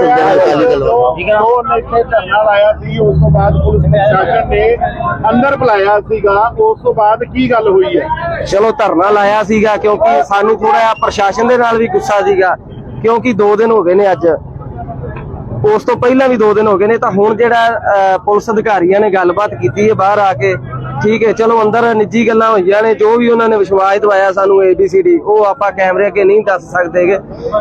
ਚੱਲਦੇ ਨੇ ਅਕਾਲੀ ਦਲ ਵੱਲੋਂ ਠੀਕ ਹੈ ਉਹ ਉਹਨੇ ਇੱਥੇ ਧਰਨਾ ਲਾਇਆ ਸੀ ਉਸ ਤੋਂ ਬਾਅਦ ਪੁਲਿਸ ਪ੍ਰਸ਼ਾਸਨ ਨੇ ਅੰਦਰ ਬੁਲਾਇਆ ਸੀਗਾ ਉਸ ਤੋਂ ਬਾਅਦ ਕੀ ਗੱਲ ਹੋਈ ਹੈ? ਚਲੋ ਧਰਨਾ ਲਾਇਆ ਸੀਗਾ ਕਿਉਂਕਿ ਸਾਨੂੰ ਥੋੜਾ ਜਿਹਾ ਪ੍ਰਸ਼ਾਸਨ ਦੇ ਨਾਲ ਵੀ ਗੁੱਸਾ ਸੀਗਾ ਕਿਉਂਕਿ 2 ਦਿਨ ਹੋ ਗਏ ਨੇ ਅੱਜ। ਉਸ ਤੋਂ ਪਹਿਲਾਂ ਵੀ 2 ਦਿਨ ਹੋ ਗਏ ਨੇ ਤਾਂ ਹੁਣ ਜਿਹੜਾ ਅਹ, ਪੁਲਿਸ ਅਧਿਕਾਰੀਆਂ ਨੇ ਗੱਲਬਾਤ ਕੀਤੀ ਹੈ ਬਾਹਰ ਆ ਕੇ ਠੀਕ ਹੈ ਚਲੋ ਅੰਦਰ ਨਿੱਜੀ ਗੱਲਾਂ ਹੋਈਆਂ ਨੇ ਜੋ ਵੀ ਉਹਨਾਂ ਨੇ ਵਿਸ਼ਵਾਸ ਦਵਾਇਆ ਸਾਨੂੰ ABCD ਉਹ ਆਪਾਂ ਕੈਮਰੇ ਅੱਗੇ ਨਹੀਂ ਦੱਸ ਸਕਦੇਗੇ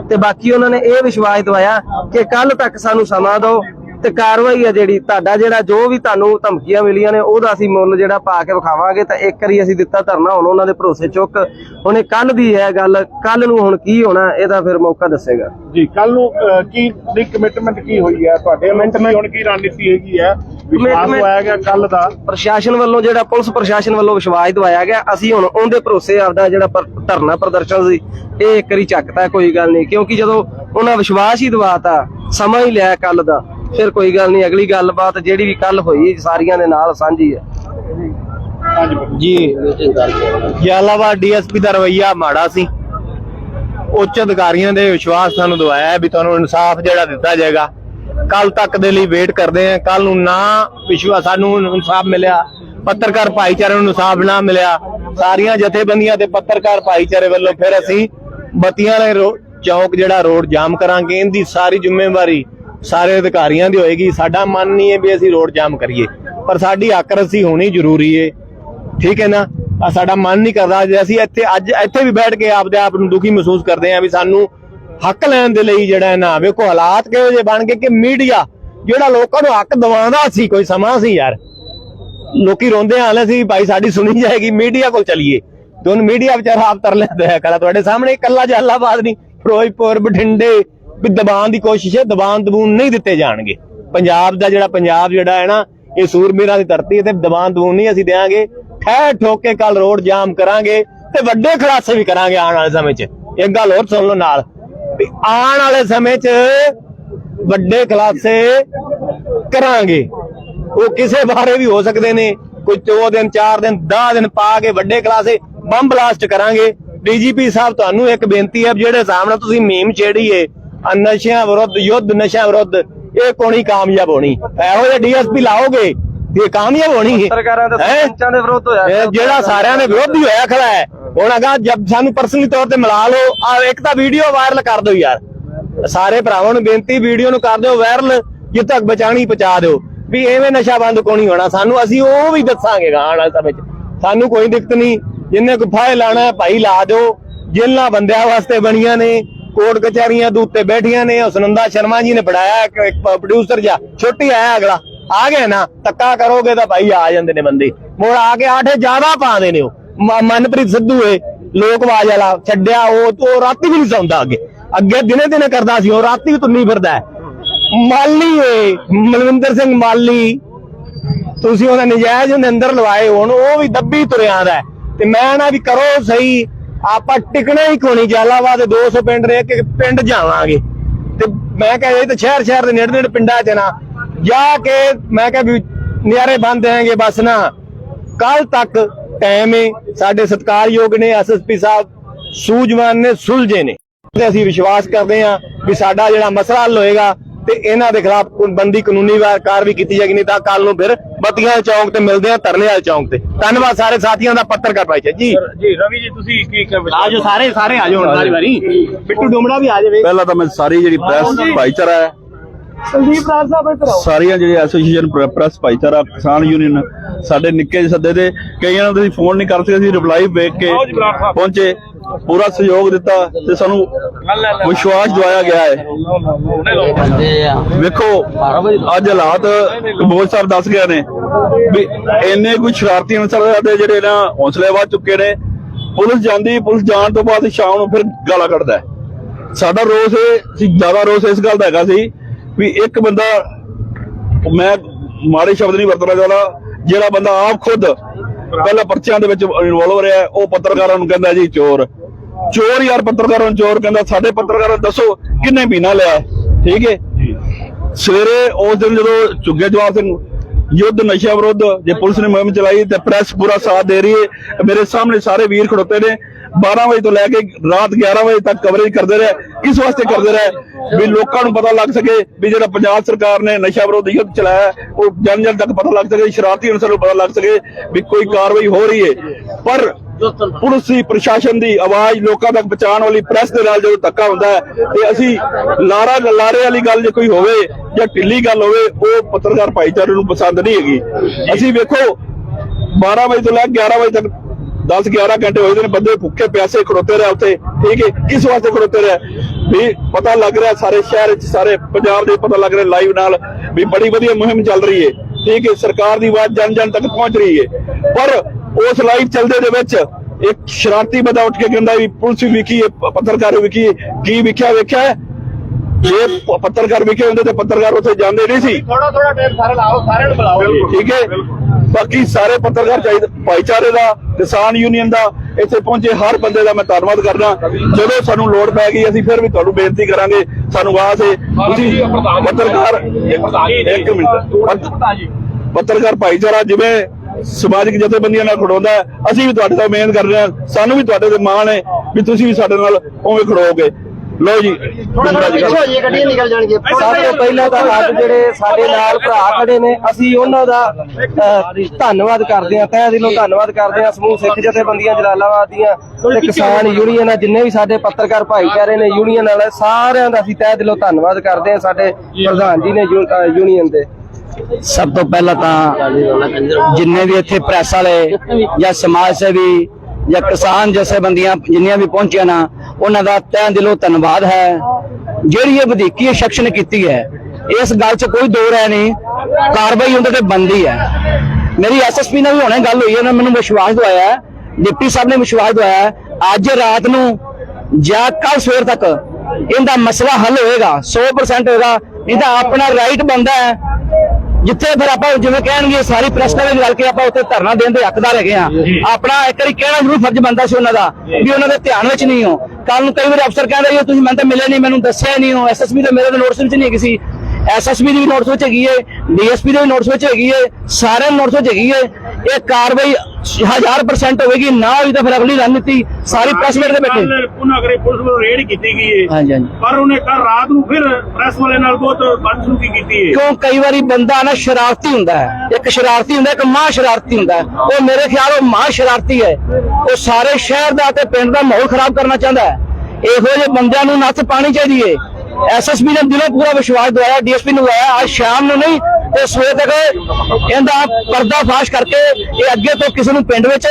ਤੇ ਬਾਕੀ ਉਹਨਾਂ ਨੇ ਇਹ ਵਿਸ਼ਵਾਸ ਦਵਾਇਆ ਕਿ ਕੱਲ ਤੱਕ ਸਾਨੂੰ ਸਮਾਂ ਦਿਓ ਤੇ ਕਾਰਵਾਈ ਆ ਜਿਹੜੀ ਤੁਹਾਡਾ ਜਿਹੜਾ ਜੋ ਵੀ ਤੁਹਾਨੂੰ ਧਮਕੀਆਂ ਮਿਲੀਆਂ ਨੇ ਉਹਦਾ ਅਸੀਂ ਮੁੱਲ ਜਿਹੜਾ ਪਾ ਕੇ ਵਿਖਾਵਾਂਗੇ ਤਾਂ ਇੱਕ ਵਾਰੀ ਅਸੀਂ ਦਿੱਤਾ ਧਰਨਾ ਹੁਣ ਉਹਨਾਂ ਦੇ ਭਰੋਸੇ ਚੁੱਕ। ਹੁਣ ਇਹ ਕੱਲ ਦੀ ਹੈ ਗੱਲ ਕੱਲ ਨੂੰ ਹੁਣ ਕੀ ਹੋਣਾ ਇਹਦਾ ਫਿਰ ਮੌਕਾ ਦੱਸੇਗਾ। ਜੀ ਕੱਲ ਨੂੰ ਕੀ ਦੀ ਕਮਿਟਮੈਂਟ ਕੀ ਹੋਈ ਹੈ ਤੁਹਾਡੇ? ਕਮਿਟਮੈਂਟ ਹੁਣ ਕੀ ਰਣਨੀਤੀ ਹੈਗੀ ਹੈ? ਵਿਸ਼ਵਾਸ ਹੋਇਆ ਗਿਆ ਕੱਲ ਦਾ। ਪ੍ਰਸ਼ਾਸਨ ਵੱਲੋਂ ਜਿਹੜਾ ਪੁਲਿਸ ਪ੍ਰਸ਼ਾਸਨ ਵੱਲੋਂ ਵਿਸ਼ਵਾਸ ਦਵਾਇਆ ਗਿਆ ਅਸੀਂ ਹੁਣ ਉਹਦੇ ਭਰੋਸੇ ਆਪਦਾ ਜਿਹੜਾ ਧਰਨਾ ਪ੍ਰਦਰਸ਼ਨ ਸੀ ਇਹ ਇੱਕ ਵਾਰੀ ਚੱਕਤਾ ਕੋਈ ਗੱਲ ਨਹੀਂ। ਕਿਉਂਕਿ ਜਦੋਂ ਉਹਨਾਂ ਵਿਸ਼ਵਾਸ ਹੀ ਦਵਾਤਾ ਸਮਾਂ ਹੀ ਲਿਆ ਕੱਲ ਦਾ ਫਿਰ ਕੋਈ ਗੱਲ ਨਹੀਂ ਅਗਲੀ ਗੱਲਬਾਤ ਜਿਹੜੀ ਵੀ ਕੱਲ ਹੋਈ ਸਾਰੀਆਂ ਦੇ ਨਾਲ ਸਾਂਝੀ ਹੈ। ਜੀ ਜਲਾਲਾਬਾਦ ਡੀਐਸਪੀ ਦਾ ਰਵਈਆ ਮਾੜਾ ਸੀ। ਉੱਚ ਅਧਿਕਾਰੀਆਂ ਦੇ ਵਿਸ਼ਵਾਸ ਸਾਨੂੰ ਦਵਾਇਆ ਵੀ ਤੁਹਾਨੂੰ ਇਨਸਾਫ ਜਿਹੜਾ ਦਿੱਤਾ ਜਾਏਗਾ। ਕੱਲ ਤੱਕ ਦੇ ਲਈ ਵੇਟ ਕਰਦੇ ਹਾਂ। ਕੱਲ ਨੂੰ ਨਾ ਵਿਸ਼ਵਾਸ ਸਾਨੂੰ ਇਨਸਾਫ ਮਿਲਿਆ, ਪੱਤਰਕਾਰ ਭਾਈਚਾਰੇ ਨੂੰ ਇਨਸਾਫ ਨਾ ਮਿਲਿਆ। ਸਾਰੀਆਂ ਜਥੇਬੰਦੀਆਂ ਤੇ ਪੱਤਰਕਾਰ ਭਾਈਚਾਰੇ ਵੱਲੋਂ ਫਿਰ ਅਸੀਂ ਬੱਤੀਆਂ ਵਾਲੇ ਚੌਕ ਜਿਹੜਾ ਰੋਡ ਜਾਮ ਕਰਾਂਗੇ, ਇਹਦੀ ਸਾਰੀ ਜ਼ਿੰਮੇਵਾਰੀ ਸਾਰੇ ਅਧਿਕਾਰੀਆਂ ਦੀ ਹੋਏਗੀ। ਸਾਡਾ ਮਨ ਨਹੀਂ ਹੈ ਵੀ ਅਸੀਂ ਰੋਡ ਜਾਮ ਕਰੀਏ, ਪਰ ਸਾਡੀ ਆਕਰਸੀ ਹੋਣੀ ਜ਼ਰੂਰੀ ਹੈ ਠੀਕ ਹੈ ਨਾ? ਸਾਡਾ ਮਨ ਨਹੀਂ ਕਰਦਾ। ਜੇ ਅਸੀਂ ਇੱਥੇ, ਅੱਜ ਇੱਥੇ ਵੀ ਬੈਠ ਕੇ ਆਪਦੇ ਆਪ ਨੂੰ ਦੁਖੀ ਮਹਿਸੂਸ ਕਰਦੇ ਹਾਂ ਵੀ ਸਾਨੂੰ ਹੱਕ ਲੈਣ ਦੇ ਲਈ ਜਿਹੜਾ ਨਾ, ਵੇਖੋ ਹਾਲਾਤ ਕਿਹੋ ਜਿਹੇ ਬਣ ਗਏ ਕਿ ਮੀਡੀਆ ਜਿਹੜਾ ਲੋਕਾਂ ਨੂੰ ਹੱਕ ਦਿਵਾਉਂਦਾ ਸੀ, ਕੋਈ ਸਮਾਂ ਸੀ ਯਾਰ। ਲੋਕੀ ਰੋਂਦੇ ਆਲੇ ਸੀ ਭਾਈ ਸਾਡੀ ਸੁਣੀ ਜਾਏਗੀ, ਮੀਡੀਆ ਕੋਲ ਚਲੀਏ। ਦੋਨ ਮੀਡੀਆ ਵਿਚਾਰਾ ਆਪ ਤਰ ਲੈਂਦਾ ਹੈ ਕਲਾ ਤੁਹਾਡੇ ਸਾਹਮਣੇ ਇਕੱਲਾ ਜਲਾਲਾਬਾਦ ਨਹੀਂ, ਫਿਰੋਜ਼ਪੁਰ, ਬਠਿੰਡੇ, ਵੀ ਦਬਾਉਣ ਦੀ ਕੋਸ਼ਿਸ਼ ਹੈ ਦਬਾਨ ਦਬੂਨ ਨਹੀਂ ਦਿੱਤੇ ਜਾਣਗੇ। ਪੰਜਾਬ ਦਾ ਜਿਹੜਾ ਪੰਜਾਬ ਜਿਹੜਾ ਹੈ ਨਾ, ਇਹ ਸੂਰਮੀਰਾਂ ਦੀ ਧਰਤੀ ਹੈ ਤੇ ਦਬਾਨ ਦਬੂਨ ਨਹੀਂ ਅਸੀਂ ਦੇਾਂਗੇ ਠਹਿ ਠੋਕ ਕੇ ਕੱਲ ਰੋਡ ਜਾਮ ਕਰਾਂਗੇ ਤੇ ਵੱਡੇ ਖਲਾਸੇ ਵੀ ਕਰਾਂਗੇ ਆਉਣ ਵਾਲੇ ਸਮੇਂ 'ਚ। ਇੱਕ ਗੱਲ ਹੋਰ ਸੁਣ ਲਓ ਨਾਲ ਵੀ ਆਉਣ ਵਾਲੇ ਸਮੇਂ 'ਚ ਵੱਡੇ ਖਲਾਸੇ ਕਰਾਂਗੇ। ਉਹ ਕਿਸੇ ਬਾਰੇ ਵੀ ਹੋ ਸਕਦੇ ਨੇ। ਕੋਈ 2 ਦਿਨ 4 ਦਿਨ 10 ਦਿਨ ਪਾ ਕੇ ਵੱਡੇ ਕਲਾਸੇ ਬੰਬ ਬਲਾਸਟ ਕਰਾਂਗੇ। ਡੀਜੀਪੀ ਸਾਹਿਬ ਤੁਹਾਨੂੰ ਇੱਕ ਬੇਨਤੀ ਹੈ ਜਿਹੜੇ ਨਾਲ ਤੁਸੀਂ ਮੀਮ ਛੇੜੀ ਏ ਨਸ਼ਿਆਂ ਵਿਰੁੱਧ ਯੁੱਧ ਨਸ਼ਿਆਂ ਵਿਰੁੱਧ ਇਹ ਕੋਣੀ ਕਾਮਯਾਬ ਹੋਣੀ। ਇਹੋ ਜਿਹੇ ਡੀਐਸਪੀ ਲਾਓਗੇ ਇਹ ਕਾਮਯਾਬ ਹੋਣੀ। ਹੈ ਪੱਤਰਕਾਰਾਂ ਦੇ? ਸਰਪੰਚਾਂ ਦੇ ਵਿਰੁੱਧ ਹੋਇਆ। ਜਿਹੜਾ ਸਾਰਿਆਂ ਦੇ ਵਿਰੋਧੀ ਹੋਇਆ ਖੜਾ ਹੈ। ਹੁਣ ਅਗਾ ਜਦ ਸਾਨੂੰ ਪਰਸਨਲੀ ਤੌਰ ਤੇ ਮਿਲਾ ਲਓ। ਆ ਇੱਕ ਤਾਂ ਵੀਡੀਓ ਵਾਇਰਲ ਕਰ ਦਿਓ ਯਾਰ। ਸਾਰੇ ਭਰਾਵਾਂ ਨੂੰ ਬੇਨਤੀ ਵੀਡੀਓ ਨੂੰ ਕਰ ਦਿਓ ਵਾਇਰਲ ਜਿੱਥੇ ਤੱਕ ਬਚਾਣੀ ਪਹੁੰਚਾ ਦਿਓ। ਵੀ ਐਵੇਂ ਨਸ਼ਾ ਬੰਦ ਕੋਣੀ ਹੋਣਾ? ਸਾਨੂੰ ਅਸੀਂ ਉਹ ਵੀ ਦੱਸਾਂਗੇ ਗਾ ਆਉਣ ਵਾਲੇ ਸਮੇਂ ਸਾਨੂੰ ਕੋਈ ਦਿੱਕਤ ਨਹੀਂ। ਜਿੰਨੇ ਕੋਈ ਫਾਇਲ ਲਾਣਾ ਭਾਈ ਲਾ ਦਿਓ। ਜੇਲਾਂ ਬੰਦਿਆਂ ਵਾਸਤੇ ਬਣੀਆਂ ਨੇ। ਕੋਰਟ ਕਚਹਿਰੀਆਂ ਦੇ ਉੱਤੇ ਬੈਠੀਆਂ ਨੇ। ਉਹ ਸੁਨੰਦਾ ਸ਼ਰਮਾ ਜੀ ਨੇ ਪੜਾਇਆ ਇੱਕ ਪ੍ਰੋਡਿਊਸਰ ਜਾ ਛੋਟੀ ਆਇਆ ਅਗਲਾ। ਆ ਗਏ ਨਾ। ਤੱਕਾ ਕਰੋਗੇ ਤਾਂ ਭਾਈ ਆ ਜਾਂਦੇ ਨੇ ਬੰਦੇ। ਮੋੜ ਆ ਕੇ ਆਠੇ ਜ਼ਿਆਦਾ ਪਾਉਂਦੇ ਨੇ ਉਹ। ਮਨਪ੍ਰੀਤ ਸਿੱਧੂ ਏ ਲੋਕ ਆਵਾਜ਼ ਵਾਲਾ ਛੱਡਿਆ, ਉਹ ਉਹ ਰਾਤੀ ਵੀ ਨਹੀਂ ਸੌਂਦਾ ਅੱਗੇ। ਅੱਗੇ ਦਿਨੇ ਦਿਨੇ ਕਰਦਾ ਸੀ, ਉਹ ਰਾਤੀ ਵੀ ਤੁੰਨੀ ਫਿਰਦਾ ਮਾਲੀ ਏ, ਮਲਵਿੰਦਰ ਸਿੰਘ ਮਾਲੀ। ਤੁਸੀਂ ਉਹਦਾ ਨਜਾਇਜ਼ ਉਹਨੇ ਅੰਦਰ ਲਵਾਏ ਹੁਣ, ਉਹ ਵੀ ਦੱਬੀ ਤੁਰਿਆ ਦਾ ਤੇ ਮੈਂ ਨਾ ਵੀ ਕਰੋ ਸਹੀ, ਆਪਾਂ ਟਿਕਣਾ ਹੀ ਕੋਣੀ ਜਾਲਾਬਾਦ ਦੇ 200 ਪਿੰਡ ਨੇ ਕਿ ਪਿੰਡ ਜਾਵਾਂਗੇ। ਤੇ ਮੈਂ ਕਹਿੰਦਾ ਇਹ ਤਾਂ ਸ਼ਹਿਰ ਸ਼ਹਿਰ ਦੇ ਨੇੜੇ ਨੇੜੇ ਪਿੰਡਾਂ 'ਚ ਨਾ, ਜਾ ਕੇ ਮੈਂ ਕਿਹਾ ਵੀ ਨਿਆਰੇ ਬੰਦ ਦੇਣਗੇ ਬਸ ਨਾ। ਕੱਲ ਤੱਕ ਟਾਈਮ ਹੈ ਸਾਡੇ ਸਤਿਕਾਰਯੋਗ ਨੇ ਐਸਐਸਪੀ ਸਾਹਿਬ ਸੂਝਵਾਨ ਨੇ ਸੁਲਝੇ ਨੇ। ਤੇ ਅਸੀਂ ਵਿਸ਼ਵਾਸ ਕਰਦੇ ਹਾਂ ਵੀ ਸਾਡਾ ਜਿਹੜਾ ਮਸਲਾ ਹੱਲ ਹੋਏਗਾ ਤੇ ਇਹਨਾਂ ਦੇ ਖਿਲਾਫ ਬੰਦੀ ਕਾਨੂੰਨੀ ਕਾਰਵਾਈ ਕੀਤੀ ਜਾਏਗੀ ਨਹੀਂ ਤਾਂ ਕੱਲ ਨੂੰ ਫਿਰ ਬੱਤੀਆਂ ਚੌਂਕ ਤੇ ਮਿਲਦੇ ਆ ਤਰਲੇ ਵਾਲੇ ਚੌਂਕ ਤੇ। ਧੰਨਵਾਦ ਸਾਰੇ ਸਾਥੀਆਂ ਦਾ ਪੱਤਰਕਾਰ ਭਾਈ ਜੀ। ਜੀ ਰਵੀ ਜੀ ਤੁਸੀਂ ਕੀ ਕਹਿ ਆਜੋ ਸਾਰੇ ਸਾਰੇ ਆਜੋ ਹੁਣ ਸਾਰੀ ਵਾਰੀ। ਬਿੱਟੂ ਡੋਮੜਾ ਵੀ ਆ ਜਾਵੇ। ਪਹਿਲਾਂ ਤਾਂ ਮੈਂ ਸਾਰੀ ਜਿਹੜੀ ਪ੍ਰੈਸ ਭਾਈਚਾਰਾ ਹੈ ਸੰਦੀਪ ਰਾਜ ਸਾਹਿਬ ਇੱਧਰ ਆਓ। ਸਾਰੀਆਂ ਜਿਹੜੀ ਐਸੋਸੀਏਸ਼ਨ ਪ੍ਰ- ਪ੍ਰੈਸ ਭਾਈਚਾਰਾ ਕਿਸਾਨ ਯੂਨੀਅਨ ਸਾਡੇ ਨਿੱਕੇ ਜਿਹੇ ਸੱਦੇ ਦੇ ਕਈਆਂ ਨੂੰ ਤੁਸੀਂ ਫੋਨ ਨਹੀਂ ਕਰ ਸਕਦੇ ਸੀ ਰਿਪਲਾਈ ਵੇਖ ਕੇ ਪਹੁੰਚੇ ਪੂਰਾ ਸਹਿਯੋਗ ਦਿੱਤਾ ਤੇ ਸਾਨੂੰ ਵਿਸ਼ਵਾਸ ਦਵਾਇਆ ਗਿਆ ਹੈ। ਵੇਖੋ ਅੱਜ ਹਾਲਾਤ ਕਬੋਜ ਸਾਹਿਬ ਦੱਸ ਗਏ ਨੇ ਵੀ ਇੰਨੇ ਕੁਝ ਸ਼ਰਾਰਤੀ ਅਨਸਰ ਦੇ ਜਿਹੜੇ ਨਾ ਹੌਸਲੇ ਵੱਧ ਚੁੱਕੇ ਨੇ ਪੁਲਿਸ ਜਾਂਦੀ ਪੁਲਿਸ ਜਾਣ ਤੋਂ ਬਾਅਦ ਸ਼ਾਮ ਨੂੰ ਫਿਰ ਗਾਲਾਂ ਕੱਢਦਾ ਹੈ। ਸਾਡਾ ਰੋਸ ਇਹ ਸੀ ਜ਼ਿਆਦਾ ਰੋਸ ਇਸ ਗੱਲ ਦਾ ਹੈਗਾ ਸੀ ਵੀ ਇੱਕ ਬੰਦਾ ਮੈਂ ਮਾੜੇ ਸ਼ਬਦ ਨਹੀਂ ਵਰਤਣਾ ਚਾਹੁੰਦਾ ਜਿਹੜਾ ਬੰਦਾ ਆਪ ਖੁਦ ਪਹਿਲਾਂ ਪਰਚਿਆਂ ਦੇ ਵਿੱਚ ਇਨਵੋਲਵ ਰਿਹਾ ਉਹ ਪੱਤਰਕਾਰਾਂ ਨੂੰ ਕਹਿੰਦਾ ਜੀ ਚੋਰ। ਚੋਰ ਯਾਰ ਪੱਤਰਕਾਰਾਂ ਨੂੰ ਚੋਰ ਕਹਿੰਦਾ ਸਾਡੇ ਪੱਤਰਕਾਰਾਂ ਦੱਸੋ ਕਿੰਨੇ ਮਹੀਨਾ ਲਿਆ? ਠੀਕ ਹੈ? ਸਵੇਰੇ ਉਸ ਦਿਨ ਜਦੋਂ ਝੁੱਗੇ ਜਵਾਬ ਸਿੰਘ ਯੁੱਧ ਨਸ਼ਾ ਵਿਰੁੱਧ ਜੇ ਪੁਲਿਸ ਨੇ ਮੁਹਿੰਮ ਚਲਾਈ ਤੇ ਪ੍ਰੈਸ ਪੂਰਾ ਸਾਥ ਦੇ ਰਹੀ ਹੈ ਮੇਰੇ ਸਾਹਮਣੇ ਸਾਰੇ ਵੀਰ ਖੜੋਤੇ ਨੇ 12 ਵਜੇ ਤੋਂ ਲੈ ਕੇ ਰਾਤ 11 ਵਜੇ ਤੱਕ ਕਵਰੇਜ ਕਰਦੇ ਰਹੇ ਕਿਸ ਵਾਸਤੇ ਕਰਦੇ ਰਹੇ ਵੀ ਲੋਕਾਂ ਨੂੰ ਪਤਾ ਲੱਗ ਸਕੇ ਵੀ ਜਿਹੜਾ ਪੰਜਾਬ ਸਰਕਾਰ ਨੇ ਨਸ਼ਾ ਵਿਰੋਧੀ ਯੁੱਧ ਚਲਾਇਆ, ਉਹ ਜਨ ਜਨ ਤੱਕ ਪਤਾ ਲੱਗ ਸਕੇ, ਸ਼ਰਾਰਤੀ ਅਨਸਰ ਨੂੰ ਪਤਾ ਲੱਗ ਸਕੇ ਵੀ ਕੋਈ ਕਾਰਵਾਈ ਹੋ ਰਹੀ ਹੈ। ਪਰ ਪੁਲਿਸ ਦੀ, ਪ੍ਰਸ਼ਾਸਨ ਦੀ ਆਵਾਜ਼ ਲੋਕਾਂ ਤੱਕ ਪਹੁੰਚਾਉਣ ਵਾਲੀ ਪ੍ਰੈਸ ਦੇ ਨਾਲ ਜਦੋਂ ਧੱਕਾ ਹੁੰਦਾ ਹੈ, ਤੇ ਅਸੀਂ ਲਾਰਾ ਲਾਰੇ ਵਾਲੀ ਗੱਲ ਜੇ ਕੋਈ ਹੋਵੇ ਜਾਂ ਢਿੱਲੀ ਗੱਲ ਹੋਵੇ, ਉਹ ਪੱਤਰਕਾਰ ਭਾਈਚਾਰੇ ਨੂੰ ਪਸੰਦ ਨਹੀਂ ਹੈਗੀ। ਅਸੀਂ ਵੇਖੋ 12 ਵਜੇ ਤੋਂ ਲੈ ਕੇ 11 ਵਜੇ ਤੱਕ 10 11 ਘੰਟੇ ਹੋਏ ਨੇ, ਬੰਦੇ ਭੁੱਖੇ ਪਿਆਸੇ ਖੜੋਤੇ ਰਹੇ ਉੱਥੇ। ਠੀਕ ਹੈ, ਕਿਸ ਵਾਸਤੇ ਖੜੋਤੇ ਰਹੇ ਵੀ ਪਤਾ ਲੱਗ ਰਿਹਾ ਸਾਰੇ ਸ਼ਹਿਰ ਵਿੱਚ, ਸਾਰੇ ਪੰਜਾਬ ਦੇ ਪਤਾ ਲੱਗ ਰਿਹਾ ਲਾਈਵ ਨਾਲ ਵੀ ਬੜੀ ਵਧੀਆ ਮੁਹਿੰਮ ਚੱਲ ਰਹੀ ਹੈ। ਠੀਕ ਹੈ, ਸਰਕਾਰ ਦੀ ਆਵਾਜ਼ ਜਨ ਜਨ ਤੱਕ ਪਹੁੰਚ ਰਹੀ ਹੈ। ਪਰ ਉਸ ਲਾਈਵ ਚੱਲਦੇ ਦੇ ਵਿੱਚ ਇੱਕ ਸ਼ਰਾਰਤੀ ਬੰਦਾ ਉੱਠ ਕੇ ਕਹਿੰਦਾ ਵੀ ਪੁਲਿਸ ਵੀ ਵਿਕੀ ਹੈ ਪੱਤਰਕਾਰ ਵੀ ਵਿਕੀ ਕੀ ਵਿਖਿਆ, ਵੇਖਿਆ ਜੇ ਪੱਤਰਕਾਰ ਵਿਖੇ ਹੁੰਦੇ ਤੇ ਪੱਤਰਕਾਰ ਉੱਥੇ ਜਾਂਦੇ ਨਹੀਂ ਸੀ। ਥੋੜਾ ਥੋੜਾ ਟਾਈਮ ਸਾਰੇ ਲਾਓ ਸਾਰਿਆਂ ਨੂੰ ਬੁਲਾਓ। ਠੀਕ ਹੈ? ਬਾਕੀ ਸਾਰੇ ਪੱਤਰਕਾਰ ਚਾਹੀਦੇ ਭਾਈਚਾਰੇ ਦਾ ਕਿਸਾਨ ਯੂਨੀਅਨ ਦਾ ਇੱਥੇ ਪਹੁੰਚੇ ਹਰ ਬੰਦੇ ਦਾ ਮੈਂ ਧੰਨਵਾਦ ਕਰਦਾ। ਜਦੋਂ ਸਾਨੂੰ ਲੋੜ ਪੈ ਗਈ ਅਸੀਂ ਫਿਰ ਵੀ ਤੁਹਾਨੂੰ ਬੇਨਤੀ ਕਰਾਂਗੇ। ਸਾਨੂੰ ਆਸ ਹੈ ਤੁਸੀਂ ਪੱਤਰਕਾਰ ਇੱਕ ਮਿੰਟ। ਪੱਤ- ਪੱਤਰਕਾਰ ਭਾਈਚਾਰਾ ਜਿਵੇਂ ਸਮਾਜਿਕ ਜਥੇਬੰਦੀਆਂ ਨਾਲ ਖੜੋਂਦਾ ਅਸੀਂ ਵੀ ਤੁਹਾਡੇ ਤੋਂ ਮਿਹਨਤ ਕਰ ਰਹੇ ਹਾਂ। ਸਾਨੂੰ ਵੀ ਤੁਹਾਡੇ ਤੇ ਮਾਣ ਹੈ ਵੀ ਤੁਸੀਂ ਵੀ ਸਾਡੇ ਨਾਲ ਉਵੇਂ ਖੜੋਗੇ। ਲਓ ਜੀ। ਗੱਡੀਆਂ ਨਿਕਲ ਜਾਣਗੀਆਂ। ਸਭ ਤੋਂ ਪਹਿਲਾਂ ਤਾਂ ਅੱਜ ਜਿਹੜੇ ਸਾਡੇ ਨਾਲ ਭਰਾ ਖੜੇ ਨੇ ਅਸੀਂ ਉਹਨਾਂ ਦਾ ਧੰਨਵਾਦ ਕਰਦੇ ਹਾਂ ਤਹਿ ਦਿਲੋਂ ਧੰਨਵਾਦ ਕਰਦੇ ਹਾਂ ਸਮੂਹ ਸਿੱਖ ਜਥੇਬੰਦੀਆਂ ਜਲਾਲਾਬਾਦ ਦੀਆਂ ਤੇ ਕਿਸਾਨ ਯੂਨੀਅਨ ਆ ਜਿੰਨੇ ਵੀ ਸਾਡੇ ਪੱਤਰਕਾਰ ਭਾਈਚਾਰੇ ਨੇ ਯੂਨੀਅਨ ਵਾਲੇ ਸਾਰਿਆਂ ਦਾ ਅਸੀਂ ਤਹਿ ਦਿਲੋਂ ਧੰਨਵਾਦ ਕਰਦੇ ਹਾਂ ਸਾਡੇ ਪ੍ਰਧਾਨ ਜੀ ਨੇ ਯੂਨੀਅਨ ਦੇ। ਸਭ ਤੋਂ ਪਹਿਲਾਂ ਤਾਂ ਜਿੰਨੇ ਵੀ ਇੱਥੇ ਪ੍ਰੈਸ ਵਾਲੇ ਜਾਂ ਸਮਾਜ ਸੇਵੀ ਜਾਂ ਕਿਸਾਨ ਜਥੇਬੰਦੀਆਂ ਜਿੰਨੀਆਂ ਵੀ ਪਹੁੰਚੀਆਂ ਨਾ, ਉਹਨਾਂ ਦਾ ਤਹਿ ਦਿਲੋਂ ਧੰਨਵਾਦ ਹੈ। ਜਿਹੜੀ ਇਹ ਵਧੀਕੀ ਇਹ ਸ਼ਖਸ ਨੇ ਕੀਤੀ ਹੈ, ਇਸ ਗੱਲ 'ਚ ਕੋਈ ਦੋ ਰਹਿ ਨਹੀਂ, ਕਾਰਵਾਈ ਉਹਦੇ ਤੇ ਬੰਦੀ ਹੈ। ਮੇਰੀ ਐਸਐਸਪੀ ਨਾਲ ਵੀ ਹੁਣੇ ਗੱਲ ਹੋਈ ਹੈ, ਉਹਨਾਂ ਮੈਨੂੰ ਵਿਸ਼ਵਾਸ ਦਵਾਇਆ ਡਿਪਟੀ ਸਾਹਿਬ ਨੇ ਵਿਸ਼ਵਾਸ ਦਵਾਇਆ ਅੱਜ ਰਾਤ ਨੂੰ ਜਾਂ ਕੱਲ ਸਵੇਰ ਤੱਕ ਇਹਦਾ ਮਸਲਾ ਹੱਲ ਹੋਏਗਾ 100% ਹੋਏਗਾ ਇਹਦਾ ਆਪਣਾ ਰਾਈਟ ਬੰਦਾ ਹੈ। ਜਿੱਥੇ ਫਿਰ ਆਪਾਂ ਜਿਵੇਂ ਕਹਿਣਗੇ ਸਾਰੀ ਪ੍ਰੈਸ ਨਾਲ ਰਲ ਕੇ ਆਪਾਂ ਉੱਥੇ ਧਰਨਾ ਦੇਣ ਦੇ ਹੱਕਦਾਰ ਹੈਗੇ ਆ ਆਪਣਾ ਇੱਕ ਵਾਰੀ ਕਹਿਣਾ ਜ਼ਰੂਰ ਫਰਜ਼ ਬਣਦਾ ਸੀ ਉਹਨਾਂ ਦਾ ਵੀ ਉਹਨਾਂ ਦੇ ਧਿਆਨ ਵਿੱਚ ਨਹੀਂ ਹੋ। ਕੱਲ ਨੂੰ ਕਈ ਵਾਰੀ ਅਫਸਰ ਕਹਿੰਦੇ ਜੀ ਤੁਸੀਂ ਮੈਨੂੰ ਤਾਂ ਮਿਲੇ ਨਹੀਂ ਮੈਨੂੰ ਦੱਸਿਆ ਨਹੀਂ ਹੋ। ਐਸਐਸਪੀ ਤਾਂ ਮੇਰੇ ਦੇ ਨੋਟਿਸ ਵਿੱਚ ਨਹੀਂ ਹੈਗੀ ਸੀ। ਐਸਐਸਪੀ ਦੀ ਵੀ ਨੋਟਿਸ ਵਿੱਚ ਹੈਗੀ ਹੈ ਡੀਐਸਪੀ ਦੇ ਵੀ ਨੋਟਿਸ ਵਿੱਚ ਹੈਗੀ ਸਾਰਿਆਂ ਦੇ ਨੋਟਿਸ ਵਿੱਚ ਹੈਗੀ ਹੈ ਇਹ ਕਾਰਵਾਈ 1000% ਹੋਵੇਗੀ ਨਾ ਹੋਈ ਤਾਂ ਫਿਰ ਅਗਲੀ ਰਣਨੀਤੀ ਸਾਰੀ ਪ੍ਰੈਸ ਮੀਟ ਦੇ ਬੈਠੇ। ਉਹਨਾਂ ਅਗਰੇ ਪੁਲਿਸ ਵੱਲੋਂ ਰੇਡ ਕੀਤੀ ਗਈ ਹੈ ਹਾਂਜੀ ਹਾਂਜੀ। ਪਰ ਉਹਨੇ ਕੱਲ ਰਾਤ ਨੂੰ ਫਿਰ ਪ੍ਰੈਸ ਵਾਲੇ ਨਾਲ ਬਹੁਤ ਬਦਸਲੂਕੀ ਕੀਤੀ ਹੈ ਕਿਉਂ? ਕਈ ਵਾਰੀ ਬੰਦਾ ਨਾ ਸ਼ਰਾਰਤੀ ਹੁੰਦਾ ਹੈ। ਇੱਕ ਸ਼ਰਾਰਤੀ ਹੁੰਦਾ ਇੱਕ ਮਾਂ ਸ਼ਰਾਰਤੀ ਹੁੰਦਾ ਉਹ ਮੇਰੇ ਖਿਆਲ ਉਹ ਮਾਂ ਸ਼ਰਾਰਤੀ ਹੈ। ਉਹ ਸਾਰੇ ਸ਼ਹਿਰ ਦਾ ਤੇ ਪਿੰਡ ਦਾ ਮਾਹੌਲ ਖਰਾਬ ਕਰਨਾ ਚਾਹੁੰਦਾ ਹੈ। ਇਹੋ ਜਿਹੇ ਬੰਦਿਆਂ ਨੂੰ ਨੱਥ ਪਾਣੀ ਚਾਹੀਦੀ ਹੈ ਐਸਐਸਪੀ ਨੇ ਦਿਲੋਂ ਪੂਰਾ ਵਿਸ਼ਵਾਸ ਦਵਾਇਆ ਡੀਐਸਪੀ ਨੂੰ ਦਵਾਇਆ ਅੱਜ ਸ਼ਾਮ ਨੂੰ ਨਹੀਂ ਤੇ ਸਵੇਰ ਤੱਕ ਇਹਦਾ ਪਰਦਾ ਫਾਸ਼ ਕਰਕੇ ਇਹ ਅੱਗੇ ਤੋਂ ਕਿਸੇ ਨੂੰ ਪਿੰਡ ਵਿੱਚ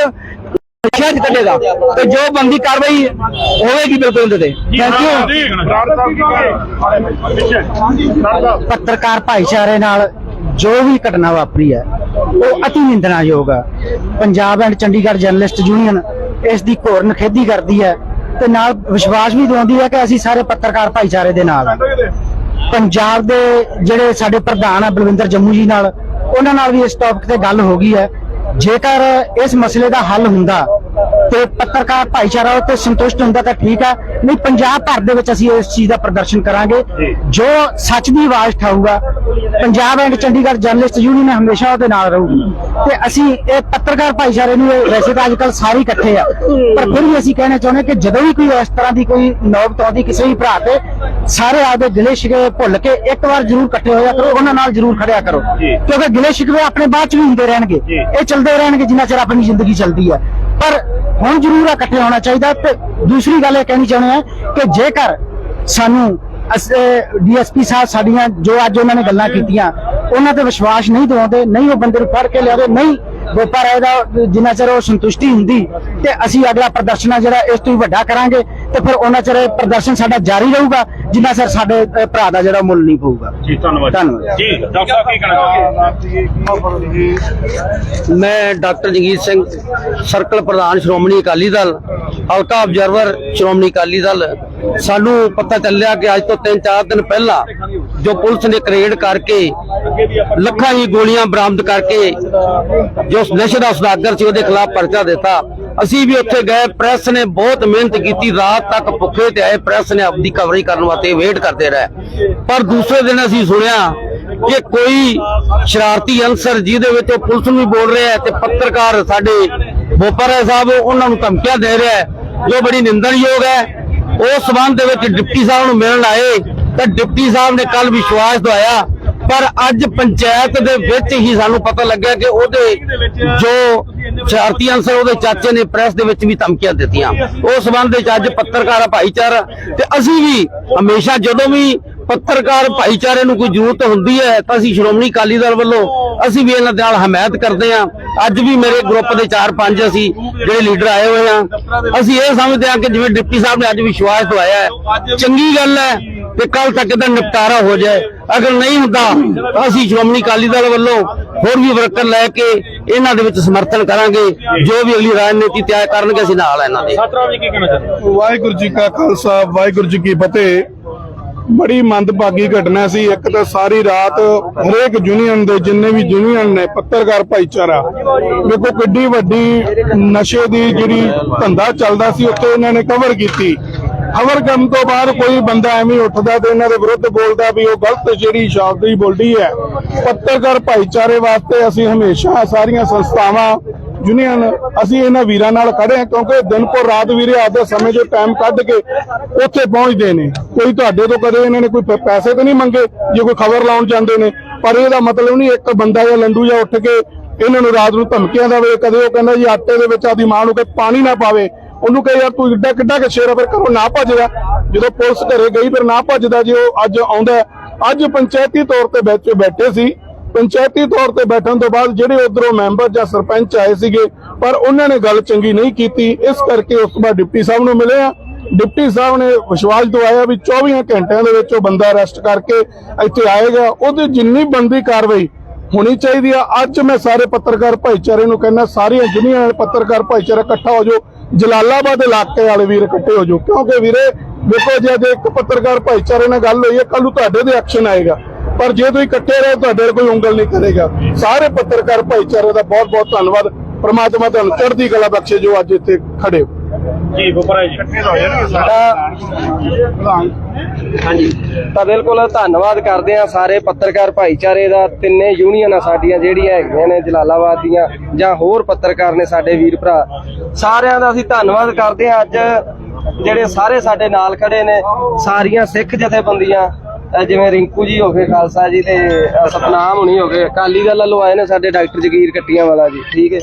ਨਸ਼ਾ ਨਹੀਂ ਕੱਢੇਗਾ। ਤੇ ਜੋ ਬੰਦੀ ਕਾਰਵਾਈ ਹੋਵੇਗੀ ਬਿਲਕੁਲ ਉਹਦੇ ਤੇ। ਥੈਂਕ ਯੂ ਪੱਤਰਕਾਰ ਭਾਈਚਾਰੇ ਨਾਲ ਜੋ ਵੀ ਘਟਨਾ ਵਾਪਰੀ ਹੈ ਉਹ ਅਤੀ ਨਿੰਦਣਾਯੋਗ ਹੈ। Punjab and Chandigarh journalist union ਇਸ ਦੀ ਘੋਰ ਨਿਖੇਧੀ ਕਰਦੀ ਹੈ ਤੇ ਨਾਲ ਵਿਸ਼ਵਾਸ ਵੀ ਦਿਵਾਉਂਦੀ ਹੈ ਕਿ ਅਸੀਂ ਸਾਰੇ ਪੱਤਰਕਾਰ ਭਾਈਚਾਰੇ ਦੇ ਨਾਲ ਹਾਂ। ਪੰਜਾਬ ਦੇ ਜਿਹੜੇ ਸਾਡੇ ਪ੍ਰਧਾਨ ਆ ਬਲਵਿੰਦਰ ਜੰਮੂ ਜੀ ਨਾਲ, ਉਹਨਾਂ ਨਾਲ ਵੀ ਇਸ ਟੌਪਿਕ ਤੇ ਗੱਲ ਹੋ ਗਈ ਹੈ। ਜੇਕਰ ਇਸ ਮਸਲੇ ਦਾ ਹੱਲ ਹੁੰਦਾ ਤੇ ਪੱਤਰਕਾਰ ਭਾਈਚਾਰਾ ਉਹ ਤੇ ਸੰਤੁਸ਼ਟ ਹੁੰਦਾ ਤਾਂ ਠੀਕ ਆ। ਨਹੀਂ ਪੰਜਾਬ ਭਰ ਦੇ ਵਿੱਚ ਅਸੀਂ ਇਸ ਚੀਜ਼ ਦਾ ਪ੍ਰਦਰਸ਼ਨ ਕਰਾਂਗੇ। ਜੋ। ਸੱਚ ਦੀ ਆਵਾਜ਼ ਉਠਾਊਗਾ Punjab and Chandigarh journalist union ਹਮੇਸ਼ਾ ਉਹਦੇ ਨਾਲ ਰਹੂਗੀ। ਤੇ ਅਸੀਂ ਇਹ ਪੱਤਰਕਾਰ ਭਾਈਚਾਰੇ ਨੂੰ ਵੈਸੇ ਤਾਂ ਅੱਜਕੱਲ ਸਾਰੇ ਇਕੱਠੇ ਆ। ਪਰ ਫਿਰ ਵੀ ਅਸੀਂ ਕਹਿਣਾ ਚਾਹੁੰਦੇ ਕਿ ਜਦੋਂ ਵੀ ਕੋਈ ਇਸ ਤਰ੍ਹਾਂ ਦੀ ਕੋਈ ਨੌਬਤ ਆਉਂਦੀ ਕਿਸੇ ਵੀ ਭਰਾ ਤੇ ਸਾਰੇ ਆਪਦੇ ਗਿਲੇ ਸ਼ਿਕਵੇ ਭੁੱਲ ਕੇ ਇੱਕ ਵਾਰ ਜ਼ਰੂਰ ਇਕੱਠੇ ਹੋਇਆ ਕਰੋ ਉਹਨਾਂ ਨਾਲ ਜ਼ਰੂਰ ਖੜਿਆ ਕਰੋ। ਕਿਉਂਕਿ ਗਿਲੇ ਸ਼ਿਕਵੇ ਆਪਣੇ ਬਾਅਦ ਚ ਵੀ ਹੁੰਦੇ ਰਹਿਣਗੇ। ਇਹ ਚੱਲਦੇ ਰਹਿਣਗੇ ਜਿੰਨਾ ਚਿਰ ਆਪਣੀ ਜ਼ਿੰਦਗੀ ਚੱਲਦੀ ਹੈ ਪਰ ਹੁਣ ਜ਼ਰੂਰ ਇਕੱਠੇ ਹੋਣਾ ਚਾਹੀਦਾ ਤੇ ਦੂਸਰੀ ਗੱਲ ਇਹ ਕਹਿਣੀ ਚਾਹੁੰਦੇ ਆ ਕਿ ਜੇਕਰ ਸਾਨੂੰ ਡੀਐਸਪੀ ਸਾਹਿਬ ਸਾਡੀਆਂ ਜੋ ਅੱਜ ਉਹਨਾਂ ਨੇ ਗੱਲਾਂ ਕੀਤੀਆਂ, ਉਹਨਾਂ ਤੇ ਵਿਸ਼ਵਾਸ ਨਹੀਂ ਦਿਵਾਉਂਦੇ, ਨਹੀਂ ਉਹ ਬੰਦੇ ਨੂੰ ਫੜ ਕੇ ਲਿਆਉਂਦੇ, ਨਹੀਂ ਗੋਪਾ ਇਹਦਾ ਜਿੰਨਾ ਚਿਰ ਉਹ ਸੰਤੁਸ਼ਟੀ ਹੁੰਦੀ ਤੇ ਅਸੀਂ ਅਗਲਾ ਪ੍ਰਦਰਸ਼ਨ ਜਿਹੜਾ ਇਸ ਤੋਂ ਵੀ ਵੱਡਾ ਕਰਾਂਗੇ। ਤੇ ਫਿਰ ਉਹਨਾਂ ਚਿਰ ਇਹ ਪ੍ਰਦਰਸ਼ਨ ਸਾਡਾ ਜਾਰੀ ਰਹੂਗਾ ਜਿੰਨਾ ਚਿਰ ਸਾਡੇ ਅਹ, ਭਰਾ ਦਾ ਜਿਹੜਾ ਮੁੱਲ ਨਹੀਂ ਪਊਗਾ। ਜੀ ਧੰਨਵਾਦ ਧੰਨਵਾਦ। ਜੀ ਡਾਕਟਰ ਸਾਹਿਬ ਕੀ ਕਹਿਣਾ ਚਾਹੋਗੇ? ਮੈਂ ਡਾਕਟਰ ਜਗੀਰ ਸਿੰਘ ਸਰਕਲ ਪ੍ਰਧਾਨ ਸ਼੍ਰੋਮਣੀ ਅਕਾਲੀ ਦਲ ਹਲਕਾ ਆਬਜ਼ਰਵਰ ਸ਼੍ਰੋਮਣੀ ਅਕਾਲੀ ਦਲ। ਸਾਨੂੰ ਪਤਾ ਚੱਲਿਆ ਕਿ ਅੱਜ ਤੋਂ 3-4 ਦਿਨ ਪਹਿਲਾਂ ਜੋ ਪੁਲਿਸ ਨੇ ਕਰੇਡ ਕਰਕੇ ਲੱਖਾਂ ਹੀ ਗੋਲੀਆਂ ਬਰਾਮਦ ਕਰਕੇ ਜੋ ਨਸ਼ੇ ਦਾ ਸੁਦਾਗਰ ਸੀ ਉਹਦੇ ਖਿਲਾਫ ਪਰਚਾ ਦਿੱਤਾ। ਅਸੀਂ ਵੀ ਉੱਥੇ ਗਏ ਪ੍ਰੈਸ ਨੇ ਬਹੁਤ ਮਿਹਨਤ ਕੀਤੀ, ਰਾਤ ਤੱਕ ਭੁੱਖੇ ਤੇ ਆਏ ਪ੍ਰੈਸ ਨੇ ਆਪਣੀ ਕਵਰੇਜ ਕਰਨ ਵਾਸਤੇ ਵੇਟ ਕਰਦੇ ਰਹੇ। ਪਰ ਦੂਸਰੇ ਦਿਨ ਅਸੀਂ ਸੁਣਿਆ ਕਿ ਕੋਈ ਸ਼ਰਾਰਤੀ ਅਨਸਰ ਜਿਹਦੇ ਵਿੱਚ ਪੁਲਿਸ ਨੂੰ ਬੋਲ ਰਿਹਾ ਤੇ ਪੱਤਰਕਾਰ ਸਾਡੇ ਬੋਪਰਾ ਸਾਹਿਬ, ਉਹਨਾਂ ਨੂੰ ਧਮਕੀਆਂ ਦੇ ਰਿਹਾ ਜੋ ਬੜੀ ਨਿੰਦਣਯੋਗ ਹੈ। ਉਸ ਸਬੰਧ ਦੇ ਵਿੱਚ ਡਿਪਟੀ ਸਾਹਿਬ ਨੂੰ ਮਿਲਣ ਆਏ, ਤਾਂ ਡਿਪਟੀ ਸਾਹਿਬ ਨੇ ਕੱਲ ਵਿਸ਼ਵਾਸ ਦਵਾਇਆ। ਪਰ ਅੱਜ ਪੰਚਾਇਤ ਦੇ ਵਿੱਚ ਹੀ ਸਾਨੂੰ ਪਤਾ ਲੱਗਿਆ ਕਿ ਉਹਦੇ ਜੋ ਸ਼ਰਾਰਤੀ ਅਨਸਰ ਉਹਦੇ ਚਾਚੇ ਨੇ ਪ੍ਰੈਸ ਦੇ ਵਿੱਚ ਵੀ ਧਮਕੀਆਂ ਦਿੱਤੀਆਂ। ਉਸ ਸੰਬੰਧ ਵਿੱਚ ਅੱਜ ਪੱਤਰਕਾਰ ਭਾਈਚਾਰਾ ਤੇ ਅਸੀਂ ਵੀ ਹਮੇਸ਼ਾ ਜਦੋਂ ਵੀ ਪੱਤਰਕਾਰ ਭਾਈਚਾਰੇ ਨੂੰ ਕੋਈ ਜ਼ਰੂਰਤ ਹੁੰਦੀ ਹੈ ਤਾਂ ਅਸੀਂ ਸ਼੍ਰੋਮਣੀ ਅਕਾਲੀ ਦਲ ਵੱਲੋਂ ਅਸੀਂ ਵੀ ਇਹਨਾਂ ਦੇ ਨਾਲ ਹਮਾਇਤ ਕਰਦੇ ਹਾਂ। ਅੱਜ ਵੀ ਮੇਰੇ ਗਰੁੱਪ ਦੇ 4-5 ਅਸੀਂ ਜਿਹੜੇ ਲੀਡਰ ਆਏ ਹੋਏ ਹਾਂ। ਅਸੀਂ ਇਹ ਸਮਝਦੇ ਹਾਂ ਕਿ ਜਿਵੇਂ ਡਿਪਟੀ ਸਾਹਿਬ ਨੇ ਅੱਜ ਵਿਸ਼ਵਾਸ ਦਵਾਇਆ ਹੈ। ਚੰਗੀ ਗੱਲ ਹੈ ਤੇ ਕੱਲ ਤੱਕ ਦਾ ਨਿਪਟਾਰਾ ਹੋ ਜਾਏ। ਅਗਰ ਨਹੀਂ ਹੁੰਦਾ ਤਾਂ ਅਸੀਂ ਸ਼੍ਰੋਮਣੀ ਅਕਾਲੀ ਦਲ ਵੱਲੋਂ ਹੋਰ ਵੀ ਵਰਕਰ ਲੈ ਕੇ ਇਹਨਾਂ ਦੇ ਵਿੱਚ ਸਮਰਥਨ ਕਰਾਂਗੇ। ਜੋ ਵੀ ਅਗਲੀ ਰਾਜਨੀਤੀ ਤਿਆਰ ਕਰਨਗੇ, ਅਸੀਂ ਨਾਲ ਇਹਨਾਂ ਦੇ। ਵਾਹਿਗੁਰੂ ਜੀ ਕਾ ਖਾਲਸਾ, ਵਾਹਿਗੁਰੂ ਜੀ ਕੀ ਫਤਿਹ। ਬੜੀ ਮੰਦਭਾਗੀ ਘਟਨਾ ਸੀ। ਇੱਕ ਤਾਂ ਸਾਰੀ ਰਾਤ ਹਰੇਕ ਯੂਨੀਅਨ ਦੇ ਜਿੰਨੇ ਵੀ ਯੂਨੀਅਨ ਨੇ, ਪੱਤਰਕਾਰ, ਭਾਈਚਾਰਾ ਵੇਖੋ ਕਿੱਡੀ ਵੱਡੀ ਨਸ਼ੇ ਦੀ ਜਿਹੜੀ ਧੰਦਾ ਚੱਲਦਾ ਸੀ, ਉੱਥੇ ਇਹਨਾਂ ਨੇ ਕਵਰ ਕੀਤੀ। ਖਬਰ ਕਰਨ ਤੋਂ ਬਾਅਦ ਕੋਈ ਬੰਦਾ ਐਵੇਂ ਉੱਠਦਾ ਤੇ ਇਹਨਾਂ ਦੇ ਵਿਰੁੱਧ ਬੋਲਦਾ ਵੀ ਉਹ ਗਲਤ ਜਿਹੜੀ ਸ਼ਬਦੀ ਬੋਲਦੀ ਹੈ। ਪੱਤਰਕਾਰ, ਭਾਈਚਾਰੇ ਵਾਸਤੇ ਅਸੀਂ ਹਮੇਸ਼ਾ ਸਾਰੀਆਂ ਸੰਸਥਾਵਾਂ ਯੂਨੀਅਨ ਅਸੀਂ ਇਹਨਾਂ ਵੀਰਾਂ ਨਾਲ ਖੜੇ ਹਾਂ ਕਿਉਂਕਿ ਦਿਨ ਪਰ ਰਾਤ ਵੀਰੇ ਆਪਦੇ ਸਮੇਂ ਜੋ ਟਾਈਮ ਕੱਢ ਕੇ ਉੱਥੇ ਪਹੁੰਚਦੇ ਨੇ। ਕੋਈ ਤੁਹਾਡੇ ਤੋਂ ਕਦੇ ਇਹਨਾਂ ਨੇ ਕੋਈ ਪੈਸੇ ਤਾਂ ਨਹੀਂ ਮੰਗੇ, ਜੇ ਕੋਈ ਖਬਰ ਲਾਉਣ ਜਾਂਦੇ ਨੇ। ਪਰ ਇਹਦਾ ਮਤਲਬ ਨਹੀਂ ਇੱਕ ਬੰਦਾ ਜਾਂ ਲੰਡੂ ਜਾਂ ਉੱਠ ਕੇ ਇਹਨਾਂ ਨੂੰ ਰਾਤ ਨੂੰ ਧਮਕੀਆਂ ਦੇਵੇ, ਕਦੇ ਉਹ ਕਹਿੰਦਾ ਜੀ ਆਟੇ ਦੇ ਵਿੱਚ ਆਦੀ ਮਾਂ ਨੂੰ ਕਿ ਪਾਣੀ ਨਾ ਪਾਵੇ। ਉਹਨੂੰ ਕਹੇ, ਯਾਰ ਤੂੰ ਇੱਡਾ ਕਿੱਡਾ ਕਿ ਸ਼ੇਰ ਫਿਰ ਘਰੋਂ ਨਾ ਭੱਜਦਾ ਜਦੋਂ ਪੁਲਿਸ ਘਰੇ ਗਈ, ਫਿਰ ਨਾ ਭੱਜਦਾ ਜੇ ਉਹ ਅੱਜ ਆਉਂਦਾ ਅੱਜ ਪੰਚਾਇਤੀ ਤੌਰ ਤੇ ਬੈਠੇ ਸੀ। ਪੰਚਾਇਤੀ ਤੌਰ ਤੇ ਬੈਠਣ ਤੋਂ ਬਾਅਦ ਜਿਹੜੇ ਉਧਰੋਂ ਮੈਂਬਰ ਜਾਂ ਸਰਪੰਚ ਆਏ ਸੀਗੇ, ਪਰ ਉਹਨਾਂ ਨੇ ਗੱਲ ਚੰਗੀ ਨਹੀਂ ਕੀਤੀ। ਇਸ ਕਰਕੇ ਉਸ ਤੋਂ ਬਾਅਦ ਡਿਪਟੀ ਸਾਹਿਬ ਨੂੰ ਮਿਲੇ ਆ। ਡਿਪਟੀ ਸਾਹਿਬ ਨੇ ਵਿਸ਼ਵਾਸ ਦਵਾਇਆ ਵੀ 24 ਘੰਟਿਆਂ ਦੇ ਵਿੱਚ ਉਹ ਬੰਦਾ ਅਰੈਸਟ ਕਰਕੇ ਇੱਥੇ ਆਏਗਾ। ਉਹਦੀ ਜਿੰਨੀ ਬੰਦੀ ਕਾਰਵਾਈ ਹੋਣੀ ਚਾਹੀਦੀ ਆ। ਅੱਜ ਮੈਂ ਸਾਰੇ ਪੱਤਰਕਾਰ ਭਾਈਚਾਰੇ ਨੂੰ ਕਹਿੰਦਾ, ਸਾਰੀਆਂ ਦੁਨੀਆ ਦੇ ਪੱਤਰਕਾਰ ਭਾਈਚਾਰਾ ਇਕੱਠਾ ਹੋ ਜਾਓ, ਜਲਾਲਾਬਾਦ ਇਲਾਕੇ ਵਾਲੇ ਵੀਰ ਇਕੱਠੇ ਹੋ ਜਾਓ। ਕਿਉਂਕਿ ਵੀਰੇ ਦੇਖੋ ਜੇ, ਅੱਜ ਇੱਕ ਪੱਤਰਕਾਰ ਭਾਈਚਾਰੇ ਨਾਲ ਗੱਲ ਹੋਈ ਹੈ ਕੱਲ ਨੂੰ ਤੁਹਾਡੇ ਦੇ ਐਕਸ਼ਨ ਆਏਗਾ। ਪਰ ਜੇ ਤੁਸੀਂ ਇਕੱਠੇ ਰਹੋ ਤੁਹਾਡੇ ਕੋਈ ਉਂਗਲ ਨਹੀਂ ਕਰੇਗਾ। ਸਾਰੇ ਪੱਤਰਕਾਰ ਭਾਈਚਾਰੇ ਦਾ ਬਹੁਤ ਬਹੁਤ ਧੰਨਵਾਦ। ਪ੍ਰਮਾਤਮਾ ਤੁਹਾਨੂੰ ਚੜ੍ਹਦੀ ਕਲਾ ਬਖਸ਼ੇ ਜੋ ਅੱਜ ਇੱਥੇ ਖੜੇ ਹੋ। ਹਾਂਜੀ। ਤਾਂ ਬਿਲਕੁਲ ਧੰਨਵਾਦ ਕਰਦੇ ਆ ਸਾਰੇ ਪੱਤਰਕਾਰ ਭਾਈਚਾਰੇ ਦਾ ਤਿੰਨੇ ਯੂਨੀਅਨਾਂ ਸਾਡੀਆਂ ਜਿਹੜੀਆਂ ਹੈਗੀਆਂ ਨੇ ਜਲਾਲਾਬਾਦ ਦੀਆਂ ਜਾਂ ਹੋਰ ਪੱਤਰਕਾਰ ਨੇ ਸਾਡੇ ਵੀਰ ਭਰਾ। ਸਾਰਿਆਂ ਦਾ ਅਸੀਂ ਧੰਨਵਾਦ ਕਰਦੇ ਆ ਅੱਜ ਜਿਹੜੇ ਸਾਰੇ ਸਾਡੇ ਨਾਲ ਖੜੇ ਨੇ ਸਾਰੀਆਂ ਸਿੱਖ ਜਥੇਬੰਦੀਆਂ ਅਹ ਜਿਵੇਂ ਰਿੰਕੂ ਜੀ ਹੋ ਗਏ, ਖਾਲਸਾ ਜੀ ਤੇ ਅਹ ਸਤਨਾਮ ਹੁਣੀ ਹੋ ਗਏ। ਅਕਾਲੀ ਦਲ ਵੱਲੋਂ ਆਏ ਨੇ ਸਾਡੇ ਡਾਕਟਰ ਜਗੀਰ ਕੱਟੀਆਂ ਵਾਲਾ ਜੀ, ਠੀਕ ਹੈ?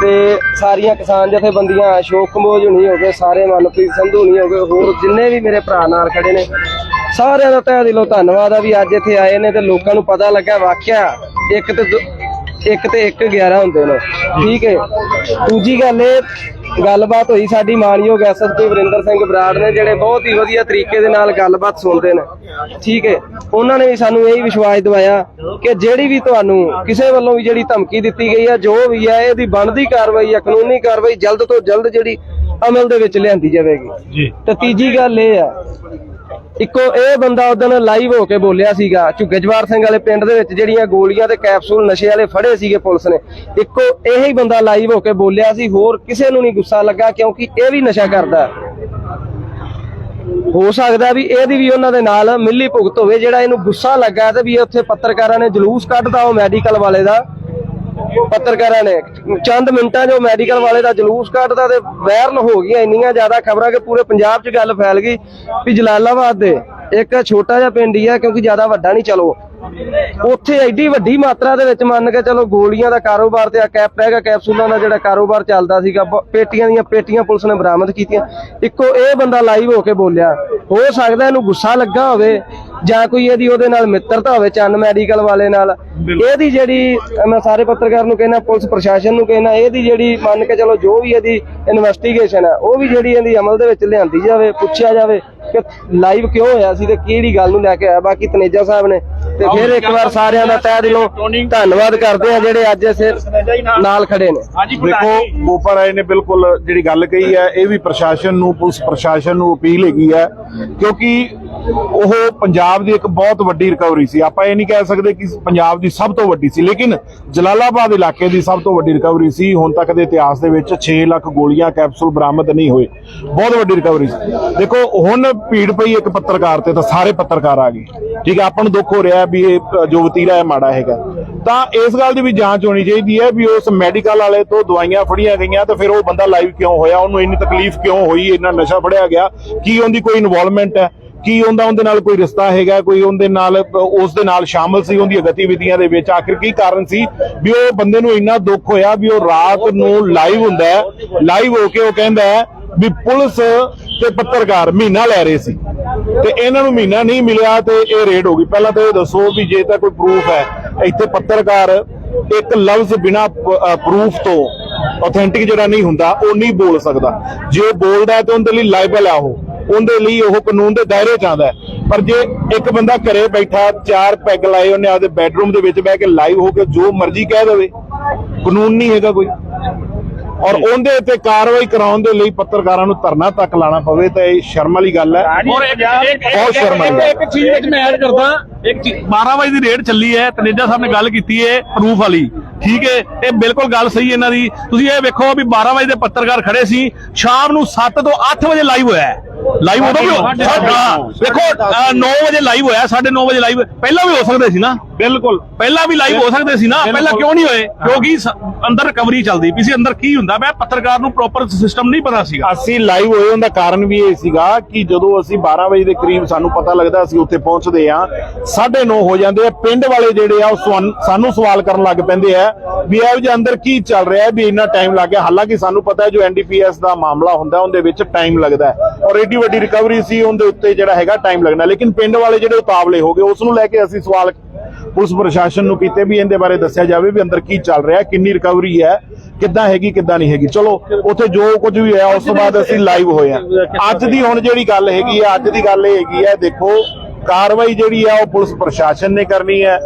ਤੇ ਸਾਰੀਆਂ ਕਿਸਾਨ ਜਥੇਬੰਦੀਆਂ, ਅਸ਼ੋਕ ਕੰਬੋਜ ਹੁਣੀ ਹੋ ਗਏ, ਸਾਰੇ ਮਨਪ੍ਰੀਤ ਸੰਧੂ ਹੁਣੀ ਹੋ ਗਏ, ਹੋਰ ਜਿੰਨੇ ਵੀ ਮੇਰੇ ਭਰਾ ਨਾਲ ਖੜੇ ਨੇ, ਸਾਰਿਆਂ ਦਾ ਤਹਿ ਦਿਲੋਂ ਧੰਨਵਾਦ ਆ ਵੀ ਅੱਜ ਇੱਥੇ ਆਏ ਨੇ ਤੇ ਲੋਕਾਂ ਨੂੰ ਪਤਾ ਲੱਗਾ ਵਾਕਿਆ ਇੱਕ ਤੇ ਦੋ- ਇੱਕ ਤੇ ਇੱਕ 11 ਹੁੰਦੇ ਨੇ, ਠੀਕ ਹੈ? ਦੂਜੀ ਗੱਲ ਇਹ ਗੱਲਬਾਤ ਹੋਈ ਸਾਡੀ ਮਾਨਯੋਗ ਐਸਐਸਪੀ ਵਰਿੰਦਰ ਸਿੰਘ ਬਰਾੜ ਨੇ ਜਿਹੜੇ ਬਹੁਤ ਹੀ ਵਧੀਆ ਤਰੀਕੇ ਦੇ ਨਾਲ ਗੱਲਬਾਤ ਸੁਣਦੇ ਨੇ। ਠੀਕ ਹੈ ਉਹਨਾਂ ਨੇ ਵੀ ਸਾਨੂੰ ਇਹ ਵਿਸ਼ਵਾਸ ਦਿਵਾਇਆ ਕਿ ਜਿਹੜੀ ਵੀ ਤੁਹਾਨੂੰ ਕਿਸੇ ਵੱਲੋਂ ਵੀ ਜਿਹੜੀ ਧਮਕੀ ਦਿੱਤੀ ਗਈ ਹੈ ਜੋ ਵੀ ਹੈ ਇਹਦੀ ਬਣਦੀ ਕਾਰਵਾਈ ਹੈ ਕਾਨੂੰਨੀ ਕਾਰਵਾਈ ਜਲਦ ਤੋਂ ਜਲਦ ਜਿਹੜੀ ਅਮਲ ਦੇ ਵਿੱਚ ਲਿਆਂਦੀ ਜਾਵੇਗੀ। ਜੀ। ਤੇ ਤੀਜੀ ਗੱਲ ਇਹ ਆ ਇੱਕੋ ਇਹ ਬੰਦਾ ਉਦੋਂ ਲਾਈਵ ਹੋ ਕੇ ਬੋਲਿਆ ਸੀਗਾ, ਝੁੱਗੇ ਜਵਾਰ ਸਿੰਘ ਵਾਲੇ ਪਿੰਡ ਦੇ ਵਿੱਚ ਜਿਹੜੀਆਂ ਗੋਲੀਆਂ ਤੇ ਕੈਪਸੂਲ ਨਸ਼ੇ ਵਾਲੇ ਫੜੇ ਸੀਗੇ ਪੁਲਿਸ ਨੇ, ਇੱਕੋ ਇਹ ਹੀ ਬੰਦਾ ਲਾਈਵ ਹੋ ਕੇ ਬੋਲਿਆ ਸੀ, ਹੋਰ ਕਿਸੇ ਨੂੰ ਨਹੀਂ ਗੁੱਸਾ ਲੱਗਾ ਕਿਉਂਕਿ ਇਹ ਵੀ ਨਸ਼ਾ ਕਰਦਾ ਹੋ। ਸਕਦਾ ਵੀ ਇਹਦੀ ਵੀ ਉਹਨਾਂ ਦੇ ਨਾਲ ਮਿਲੀ ਭੁਗਤ ਹੋਵੇ, ਜਿਹੜਾ ਇਹਨੂੰ ਗੁੱਸਾ ਲੱਗਾ ਤੇ ਵੀ ਉੱਥੇ ਪੱਤਰਕਾਰਾਂ ਨੇ ਜਲੂਸ ਕੱਢਦਾ ਉਹ ਮੈਡੀਕਲ ਵਾਲੇ ਦਾ। ਪੱਤਰਕਾਰਾਂ ਨੇ। ਚੰਦ ਮਿੰਟਾਂ 'ਚ ਉਹ ਮੈਡੀਕਲ ਵਾਲੇ ਦਾ ਜਲੂਸ ਕੱਢਦਾ ਤੇ ਵਾਇਰਲ ਹੋ ਗਈਆਂ। ਇੰਨੀਆਂ ਜ਼ਿਆਦਾ ਖਬਰਾਂ ਕਿ ਪੂਰੇ ਪੰਜਾਬ 'ਚ ਗੱਲ ਫੈਲ ਗਈ ਵੀ ਜਲਾਲਾਬਾਦ ਦੇ ਇੱਕ ਛੋਟਾ ਜਿਹਾ ਪਿੰਡ ਹੀ ਆ ਕਿਉਂਕਿ ਜ਼ਿਆਦਾ ਵੱਡਾ ਨਹੀਂ, ਚਲੋ। ਉੱਥੇ ਐਡੀ ਵੱਡੀ ਮਾਤਰਾ ਦੇ ਵਿੱਚ ਮੰਨ ਕੇ ਚਲੋ ਗੋਲੀਆਂ ਦਾ ਕਾਰੋਬਾਰ ਤੇ ਆ, ਕੈਪ ਹੈਗਾ ਕੈਪਸੂਲਾਂ ਦਾ ਜਿਹੜਾ ਕਾਰੋਬਾਰ ਚੱਲਦਾ ਸੀਗਾ ਪੇਟੀਆਂ ਦੀਆਂ, ਪੇਟੀਆਂ ਪੁਲਿਸ ਨੇ ਬਰਾਮਦ ਕੀਤੀਆਂ। ਇੱਕੋ ਇਹ ਬੰਦਾ ਲਾਈਵ ਹੋ ਕੇ ਬੋਲਿਆ। ਹੋ ਸਕਦਾ ਇਹਨੂੰ ਗੁੱਸਾ ਲੱਗਾ ਹੋਵੇ ਜਾਂ ਕੋਈ ਇਹਦੀ ਉਹਦੇ ਨਾਲ ਮਿੱਤਰਤਾ ਹੋਵੇ ਚੰਨ ਮੈਡੀਕਲ ਵਾਲੇ ਨਾਲ ਇਹਦੀ ਜਿਹੜੀ ਮੈਂ ਸਾਰੇ ਪੱਤਰਕਾਰ ਨੂੰ ਕਹਿਣਾ ਪੁਲਿਸ ਪ੍ਰਸ਼ਾਸਨ ਨੂੰ ਕਹਿਣਾ ਇਹਦੀ ਜਿਹੜੀ ਮੰਨ ਕੇ ਚਲੋ ਜੋ ਵੀ ਇਹਦੀ ਇਨਵੈਸਟੀਗੇਸ਼ਨ ਹੈ ਉਹ ਵੀ ਜਿਹੜੀ ਇਹਦੀ ਅਮਲ ਦੇ ਵਿੱਚ ਲਿਆਂਦੀ ਜਾਵੇ ਪੁੱਛਿਆ ਜਾਵੇ ਕਿ ਲਾਈਵ ਕਿਉਂ ਹੋਇਆ ਸੀ ਤੇ ਕਿਹੜੀ ਗੱਲ ਨੂੰ ਲੈ ਕੇ ਆਇਆ। ਬਾਕੀ ਤਨੇਜਾ ਸਾਹਿਬ ਨੇ ਤੇ ਫਿਰ ਇੱਕ ਵਾਰ ਸਾਰਿਆਂ ਦਾ ਤਹਿ ਦਿਲੋਂ ਧੰਨਵਾਦ ਕਰਦੇ ਆ ਜਿਹੜੇ ਅੱਜ ਇਸੇ ਨਾਲ। ਖੜੇ ਨੇ। ਦੇਖੋ ਬੋਪਰ ਆਏ ਨੇ ਬਿਲਕੁਲ ਜਿਹੜੀ ਗੱਲ ਕਹੀ ਹੈ ਇਹ ਵੀ ਪ੍ਰਸ਼ਾਸਨ ਨੂੰ ਪੁਲਿਸ ਪ੍ਰਸ਼ਾਸਨ ਨੂੰ ਅਪੀਲ ਹੈਗੀ ਹੈ ਕਿਉਂਕਿ ਉਹ ਪੰਜਾਬ ਦੀ ਇੱਕ ਬਹੁਤ ਵੱਡੀ ਰਿਕਵਰੀ ਸੀ। ਆਪਾਂ ਇਹ ਨਹੀਂ ਕਹਿ ਸਕਦੇ ਕਿ ਪੰਜਾਬ ਦੀ ਸਭ ਤੋਂ ਵੱਡੀ ਸੀ, ਲੇਕਿਨ ਜਲਾਲਾਬਾਦ ਇਲਾਕੇ ਦੀ ਸਭ ਤੋਂ ਵੱਡੀ ਰਿਕਵਰੀ ਸੀ। ਹੁਣ ਤੱਕ ਦੇ ਇਤਿਹਾਸ ਦੇ ਵਿੱਚ 6 ਲੱਖ ਗੋਲੀਆਂ ਕੈਪਸੂਲ ਬਰਾਮਦ ਨਹੀਂ ਹੋਏ। ਬਹੁਤ ਵੱਡੀ ਰਿਕਵਰੀ ਸੀ। ਦੇਖੋ, ਹੁਣ ਭੀੜ ਪਈ ਇੱਕ ਪੱਤਰਕਾਰ ਤੇ ਤਾਂ ਸਾਰੇ ਪੱਤਰਕਾਰ ਆ ਗਏ। ਠੀਕ ਹੈ ਆਪਾਂ ਨੂੰ ਦੁੱਖ ਹੋ ਰਿਹਾ ਵੀ ਇਹ, ਜੋ ਵਤੀਰਾ ਹੈ, ਮਾੜਾ ਹੈਗਾ। ਤਾਂ ਇਸ ਗੱਲ ਦੀ ਵੀ ਜਾਂਚ ਹੋਣੀ ਚਾਹੀਦੀ ਹੈ ਵੀ ਉਸ ਮੈਡੀਕਲ ਵਾਲੇ ਤੋਂ ਦਵਾਈਆਂ ਫੜੀਆਂ ਗਈਆਂ ਤਾਂ ਫਿਰ ਉਹ ਬੰਦਾ ਲਾਈਵ ਕਿਉਂ ਹੋਇਆ? ਉਹਨੂੰ ਇੰਨੀ ਤਕਲੀਫ ਕਿਉਂ ਹੋਈ? ਇੰਨਾ ਨਸ਼ਾ ਫੜਿਆ ਗਿਆ? ਕੀ ਉਹਦੀ ਕੋਈ ਇਨਵੋਲਵਮੈਂਟ ਹੈ? ਕੀ ਉਹਦਾ ਉਹਦੇ ਨਾਲ ਕੋਈ ਰਿਸ਼ਤਾ ਹੈਗਾ, ਕੋਈ ਉਹਦੇ ਨਾਲ, ਉਸ ਦੇ ਨਾਲ ਸ਼ਾਮਲ ਸੀ ਉਹਦੀਆਂ ਗਤੀਵਿਧੀਆਂ ਦੇ ਵਿੱਚ? ਆਖਿਰ ਕੀ ਕਾਰਨ ਸੀ ਵੀ ਉਹ ਬੰਦੇ ਨੂੰ ਇੰਨਾ ਦੁੱਖ ਹੋਇਆ ਵੀ ਉਹ ਰਾਤ ਨੂੰ ਲਾਈਵ ਹੁੰਦਾ ਲਾਈਵ ਹੋ ਕੇ ਉਹ ਕਹਿੰਦਾ ਵੀ ਪੁਲਿਸ ਤੇ ਪੱਤਰਕਾਰ ਮਹੀਨਾ ਲੈ ਰਹੇ ਸੀ ਤੇ ਇਹਨਾਂ ਨੂੰ ਮਹੀਨਾ ਨਹੀਂ ਮਿਲਿਆ ਤੇ ਇਹ ਰੇਡ ਹੋ ਗਈ। ਪਹਿਲਾਂ ਤਾਂ ਇਹ ਦੱਸੋ ਵੀ ਜੇ ਤਾਂ ਕੋਈ ਪ੍ਰੂਫ ਹੈ, ਇੱਥੇ ਪੱਤਰਕਾਰ ਇੱਕ ਲਫ਼ਜ਼ ਬਿਨਾ ਪ੍ਰੂਫ ਤੋਂ ਆਥੈਂਟਿਕ ਜਿਹੜਾ ਨਹੀਂ ਹੁੰਦਾ, ਉਹ ਨਹੀਂ ਬੋਲ ਸਕਦਾ। ਜੇ ਉਹ ਬੋਲਦਾ ਹੈ ਤਾਂ ਉਹਦੇ ਲਈ ਲਾਇਬਲ ਆ ਉਹ। ਉਹਦੇ ਲਈ ਉਹ ਕਾਨੂੰਨ ਦੇ ਦਾਇਰੇ ਚ ਆਉਂਦਾ ਪਰ ਜੇ ਇੱਕ ਬੰਦਾ ਘਰੇ ਬੈਠਾ ਚਾਰ ਪੈਗ ਲਾਏ ਉਹਨੇ ਆਪਦੇ ਬੈਡਰੂਮ ਦੇ ਵਿੱਚ ਬਹਿ ਕੇ ਲਾਈਵ ਹੋ ਕੇ ਜੋ ਮਰਜ਼ੀ ਕਹਿ ਦੇਵੇ ਕਾਨੂੰਨ ਨਹੀਂ ਹੈਗਾ ਕੋਈ। ਔਰ ਉਹਦੇ ਉੱਤੇ ਕਾਰਵਾਈ ਕਰਾਉਣ ਦੇ ਲਈ ਪੱਤਰਕਾਰਾਂ ਨੂੰ ਧਰਨਾ ਤੱਕ ਲਾਣਾ ਪਵੇ ਤਾਂ ਇਹ ਸ਼ਰਮ ਵਾਲੀ ਗੱਲ ਹੈ। ਔਰ ਇੱਕ ਇੱਕ ਬਹੁਤ ਸ਼ਰਮ ਹੈ। ਇੱਕ ਚੀਜ਼ ਵਿੱਚ ਮੈਂ ਐਡ ਕਰਦਾ ਇੱਕ ਚੀਜ਼ 12 ਵਜੇ ਦੀ ਰੇਡ ਚੱਲੀ ਹੈ ਤਨੇਜਾ ਸਾਹਿਬ ਨੇ ਗੱਲ ਕੀਤੀ ਹੈ ਪ੍ਰੂਫ ਵਾਲੀ। ਠੀਕ ਹੈ ਇਹ ਬਿਲਕੁਲ ਗੱਲ ਸਹੀ ਹੈ ਇਹਨਾਂ ਦੀ। ਤੁਸੀਂ ਇਹ ਵੇਖੋ ਵੀ 12 ਵਜੇ ਦੇ ਪੱਤਰਕਾਰ ਖੜੇ ਸੀ ਸ਼ਾਮ ਨੂੰ 7 ਤੋਂ 8 ਵਜੇ ਲਾਈਵ ਹੋਇਆ ਹੈ। ਲਾਈਵ ਉਦੋਂ ਵੀ ਹੋ- ਹਾਂ, ਵੇਖੋ 9 ਵਜੇ ਲਾਈਵ ਹੋਇਆ 9:30 ਵਜੇ ਲਾਈਵ ਪਹਿਲਾਂ ਵੀ ਹੋ ਸਕਦੇ ਸੀ ਨਾ? ਬਿਲਕੁਲ। ਪਹਿਲਾਂ ਵੀ ਲਾਈਵ ਹੋ ਸਕਦੇ ਸੀ ਨਾ? ਪਹਿਲਾਂ ਕਿਉਂ ਨਹੀਂ ਹੋਏ? ਕਿਉਂਕਿ ਸ- ਅੰਦਰ ਰਿਕਵਰੀ ਚੱਲਦੀ ਪਈ ਸੀ ਅੰਦਰ ਕੀ ਹੁੰਦਾ? ਮੈਂ ਪੱਤਰਕਾਰ ਨੂੰ ਪ੍ਰੋਪਰ ਸਿਸਟਮ ਨਹੀਂ ਪਤਾ ਸੀਗਾ। ਅਸੀਂ ਲਾਈਵ ਹੋਏ ਉਹਦਾ ਕਾਰਨ ਵੀ ਇਹ ਸੀਗਾ ਕਿ ਜਦੋਂ ਅਸੀਂ 12 ਵਜੇ ਦੇ ਕਰੀਬ ਸਾਨੂੰ ਪਤਾ ਲੱਗਦਾ ਅਸੀਂ ਉੱਥੇ ਪਹੁੰਚਦੇ ਆ 9:30 ਹੋ ਜਾਂਦੇ ਆ। ਪਿੰਡ ਵਾਲੇ ਜਿਹੜੇ ਆ ਉਹ ਸਵਾਨ- ਸਾਨੂੰ ਸਵਾਲ ਕਰਨ ਲੱਗ ਪੈਂਦੇ ਆ ਵੀ ਇਹੋ ਜਿਹਾ ਅੰਦਰ ਕੀ ਚੱਲ ਰਿਹਾ ਹੈ ਵੀ ਇੰਨਾ ਟਾਈਮ ਲੱਗ ਗਿਆ। ਹਾਲਾਂਕਿ ਸਾਨੂੰ ਪਤਾ ਹੈ ਜੋ ਐਨਡੀਪੀਐਸ ਦਾ ਮਾਮਲਾ ਹੁੰਦਾ ਉਹਦੇ ਵਿੱਚ ਟਾਈਮ ਲੱਗਦਾ ਹੈ। ਔਰ ਏਡੀ ਵੱਡੀ ਰਿਕਵਰੀ ਸੀ, ਉਹਦੇ ਉੱਤੇ ਜਿਹੜਾ ਹੈਗਾ ਟਾਈਮ ਲੱਗਣਾ। ਲੇਕਿਨ ਪਿੰਡ ਵਾਲੇ ਜਿਹੜੇ ਉਤਾਵਲੇ ਹੋ ਗਏ ਉਸ ਨੂੰ ਲੈ ਕੇ ਅਸੀਂ ਸਵਾਲ ਪੁਲਿਸ ਪ੍ਰਸ਼ਾਸਨ ਨੂੰ ਕੀਤੇ ਵੀ ਇਹਦੇ ਬਾਰੇ ਦੱਸਿਆ ਜਾਵੇ ਵੀ ਅੰਦਰ ਕੀ ਚੱਲ ਰਿਹਾ, ਕਿੰਨੀ ਰਿਕਵਰੀ ਹੈ, ਕਿੱਦਾਂ ਹੈਗੀ, ਕਿੱਦਾਂ ਨਹੀਂ ਹੈਗੀ। ਚਲੋ, ਉੱਥੇ ਜੋ ਕੁਝ ਵੀ ਹੋਇਆ, ਉਸ ਤੋਂ ਬਾਅਦ ਅਸੀਂ ਲਾਈਵ ਹੋਏ ਆ ਅੱਜ ਦੀ ਹੁਣ ਜਿਹੜੀ ਗੱਲ ਹੈਗੀ ਹੈ, ਅੱਜ ਦੀ ਗੱਲ ਇਹ ਹੈਗੀ ਹੈ, ਦੇਖੋ ਕਾਰਵਾਈ ਜਿਹੜੀ ਹੈ ਉਹ ਪੁਲਿਸ ਪ੍ਰਸ਼ਾਸਨ ਨੇ ਕਰਨੀ ਹੈ।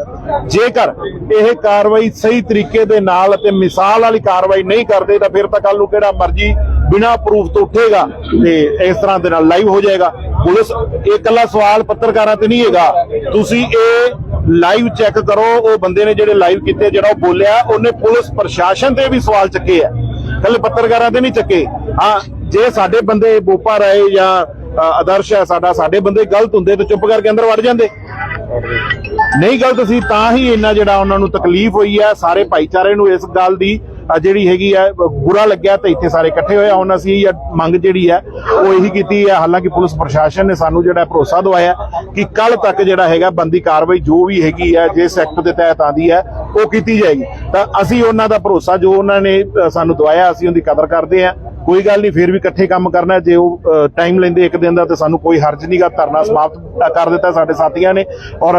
ਜੇਕਰ ਇਹ ਕਾਰਵਾਈ ਸਹੀ ਤਰੀਕੇ ਦੇ ਨਾਲ ਅਤੇ ਮਿਸਾਲ ਵਾਲੀ ਕਾਰਵਾਈ ਨਹੀਂ ਕਰਦੇ, ਤਾਂ ਫਿਰ ਤਾਂ ਕੱਲ ਨੂੰ ਕਿਹੜਾ ਮਰਜ਼ੀ ਬਿਨਾ ਪ੍ਰੂਫ ਤੋਂ ਉੱਠੇਗਾ ਤੇ ਇਸ ਤਰ੍ਹਾਂ ਦੇ ਨਾਲ ਲਾਈਵ ਹੋ ਜਾਏਗਾ। ਪੁਲਿਸ ਇਹ ਇਕੱਲਾ ਸਵਾਲ ਪੱਤਰਕਾਰਾਂ ਤੇ ਨਹੀਂ ਹੈਗਾ। ਤੁਸੀਂ ਇਹ ਲਾਈਵ ਚੈੱਕ ਕਰੋ। ਉਹ ਬੰਦੇ ਨੇ ਜਿਹੜੇ ਲਾਈਵ ਕੀਤੇ, ਜਿਹੜਾ ਉਹ ਬੋਲਿਆ, ਉਹਨੇ ਪੁਲਿਸ ਪ੍ਰਸ਼ਾਸਨ ਤੇ ਵੀ ਸਵਾਲ ਚੱਕੇ ਆ। ਕੱਲੇ ਪੱਤਰਕਾਰਾਂ ਤੇ ਨਹੀਂ ਚੱਕੇ। ਹਾਂ, ਜੇ ਸਾਡੇ ਬੰਦੇ ਬੋਪਾ ਰਹੇ ਜਾਂ ਆਦਰਸ਼ ਹੈ, ਸਾਡਾ ਸਾਡੇ ਬੰਦੇ ਗਲਤ ਹੁੰਦੇ ਤਾਂ ਚੁੱਪ ਕਰਕੇ ਅੰਦਰ ਵੜ ਜਾਂਦੇ ਨਹੀਂ ਗਲਤ ਸੀ, ਤਾਂ ਹੀ ਇੰਨਾ ਜਿਹੜਾ ਉਹਨਾਂ ਨੂੰ ਤਕਲੀਫ ਹੋਈ ਹੈ, ਸਾਰੇ ਭਾਈਚਾਰੇ ਨੂੰ ਇਸ ਗੱਲ ਦੀ ਜਿਹੜੀ ਹੈਗੀ ਹੈ, ਬੁਰਾ ਲੱਗਿਆ ਤੇ ਇੱਥੇ ਸਾਰੇ ਇਕੱਠੇ ਹੋਏ ਆ। ਹੁਣ ਅਸੀਂ ਮੰਗ ਜਿਹੜੀ ਹੈ, ਉਹ ਇਹੀ ਕੀਤੀ ਹੈ ਹਾਲਾਂਕਿ ਪੁਲਿਸ ਪ੍ਰਸ਼ਾਸਨ ਨੇ ਸਾਨੂੰ ਜਿਹੜਾ ਭਰੋਸਾ ਦਵਾਇਆ ਕਿ ਕੱਲ ਤੱਕ ਜਿਹੜਾ ਹੈਗਾ ਬੰਦੀ ਕਾਰਵਾਈ ਜੋ ਵੀ ਹੈਗੀ ਹੈ, ਜਿਸ ਐਕਟ ਦੇ ਤਹਿਤ ਆਂਦੀ ਹੈ ਉਹ ਕੀਤੀ ਜਾਏਗੀ। ਤਾਂ ਅਸੀਂ ਉਹਨਾਂ ਦਾ ਭਰੋਸਾ ਜੋ ਉਹਨਾਂ ਨੇ ਸਾਨੂੰ ਦਵਾਇਆ ਅਸੀਂ ਉਹਦੀ ਕਦਰ ਕਰਦੇ ਹਾਂ। ਕੋਈ ਗੱਲ ਨਹੀਂ ਫਿਰ ਵੀ ਇਕੱਠੇ ਕੰਮ ਕਰਨਾ। ਜੇ ਉਹ ਟਾਈਮ ਲੈਂਦੇ ਇੱਕ ਦਿਨ ਦਾ ਤੇ ਸਾਨੂੰ ਕੋਈ ਹਰਜ ਨਹੀਂਗਾ ਧਰਨਾ ਸਮਾਪਤ ਕਰ ਦਿੱਤਾ ਸਾਡੇ ਸਾਥੀਆਂ ਨੇ। ਔਰ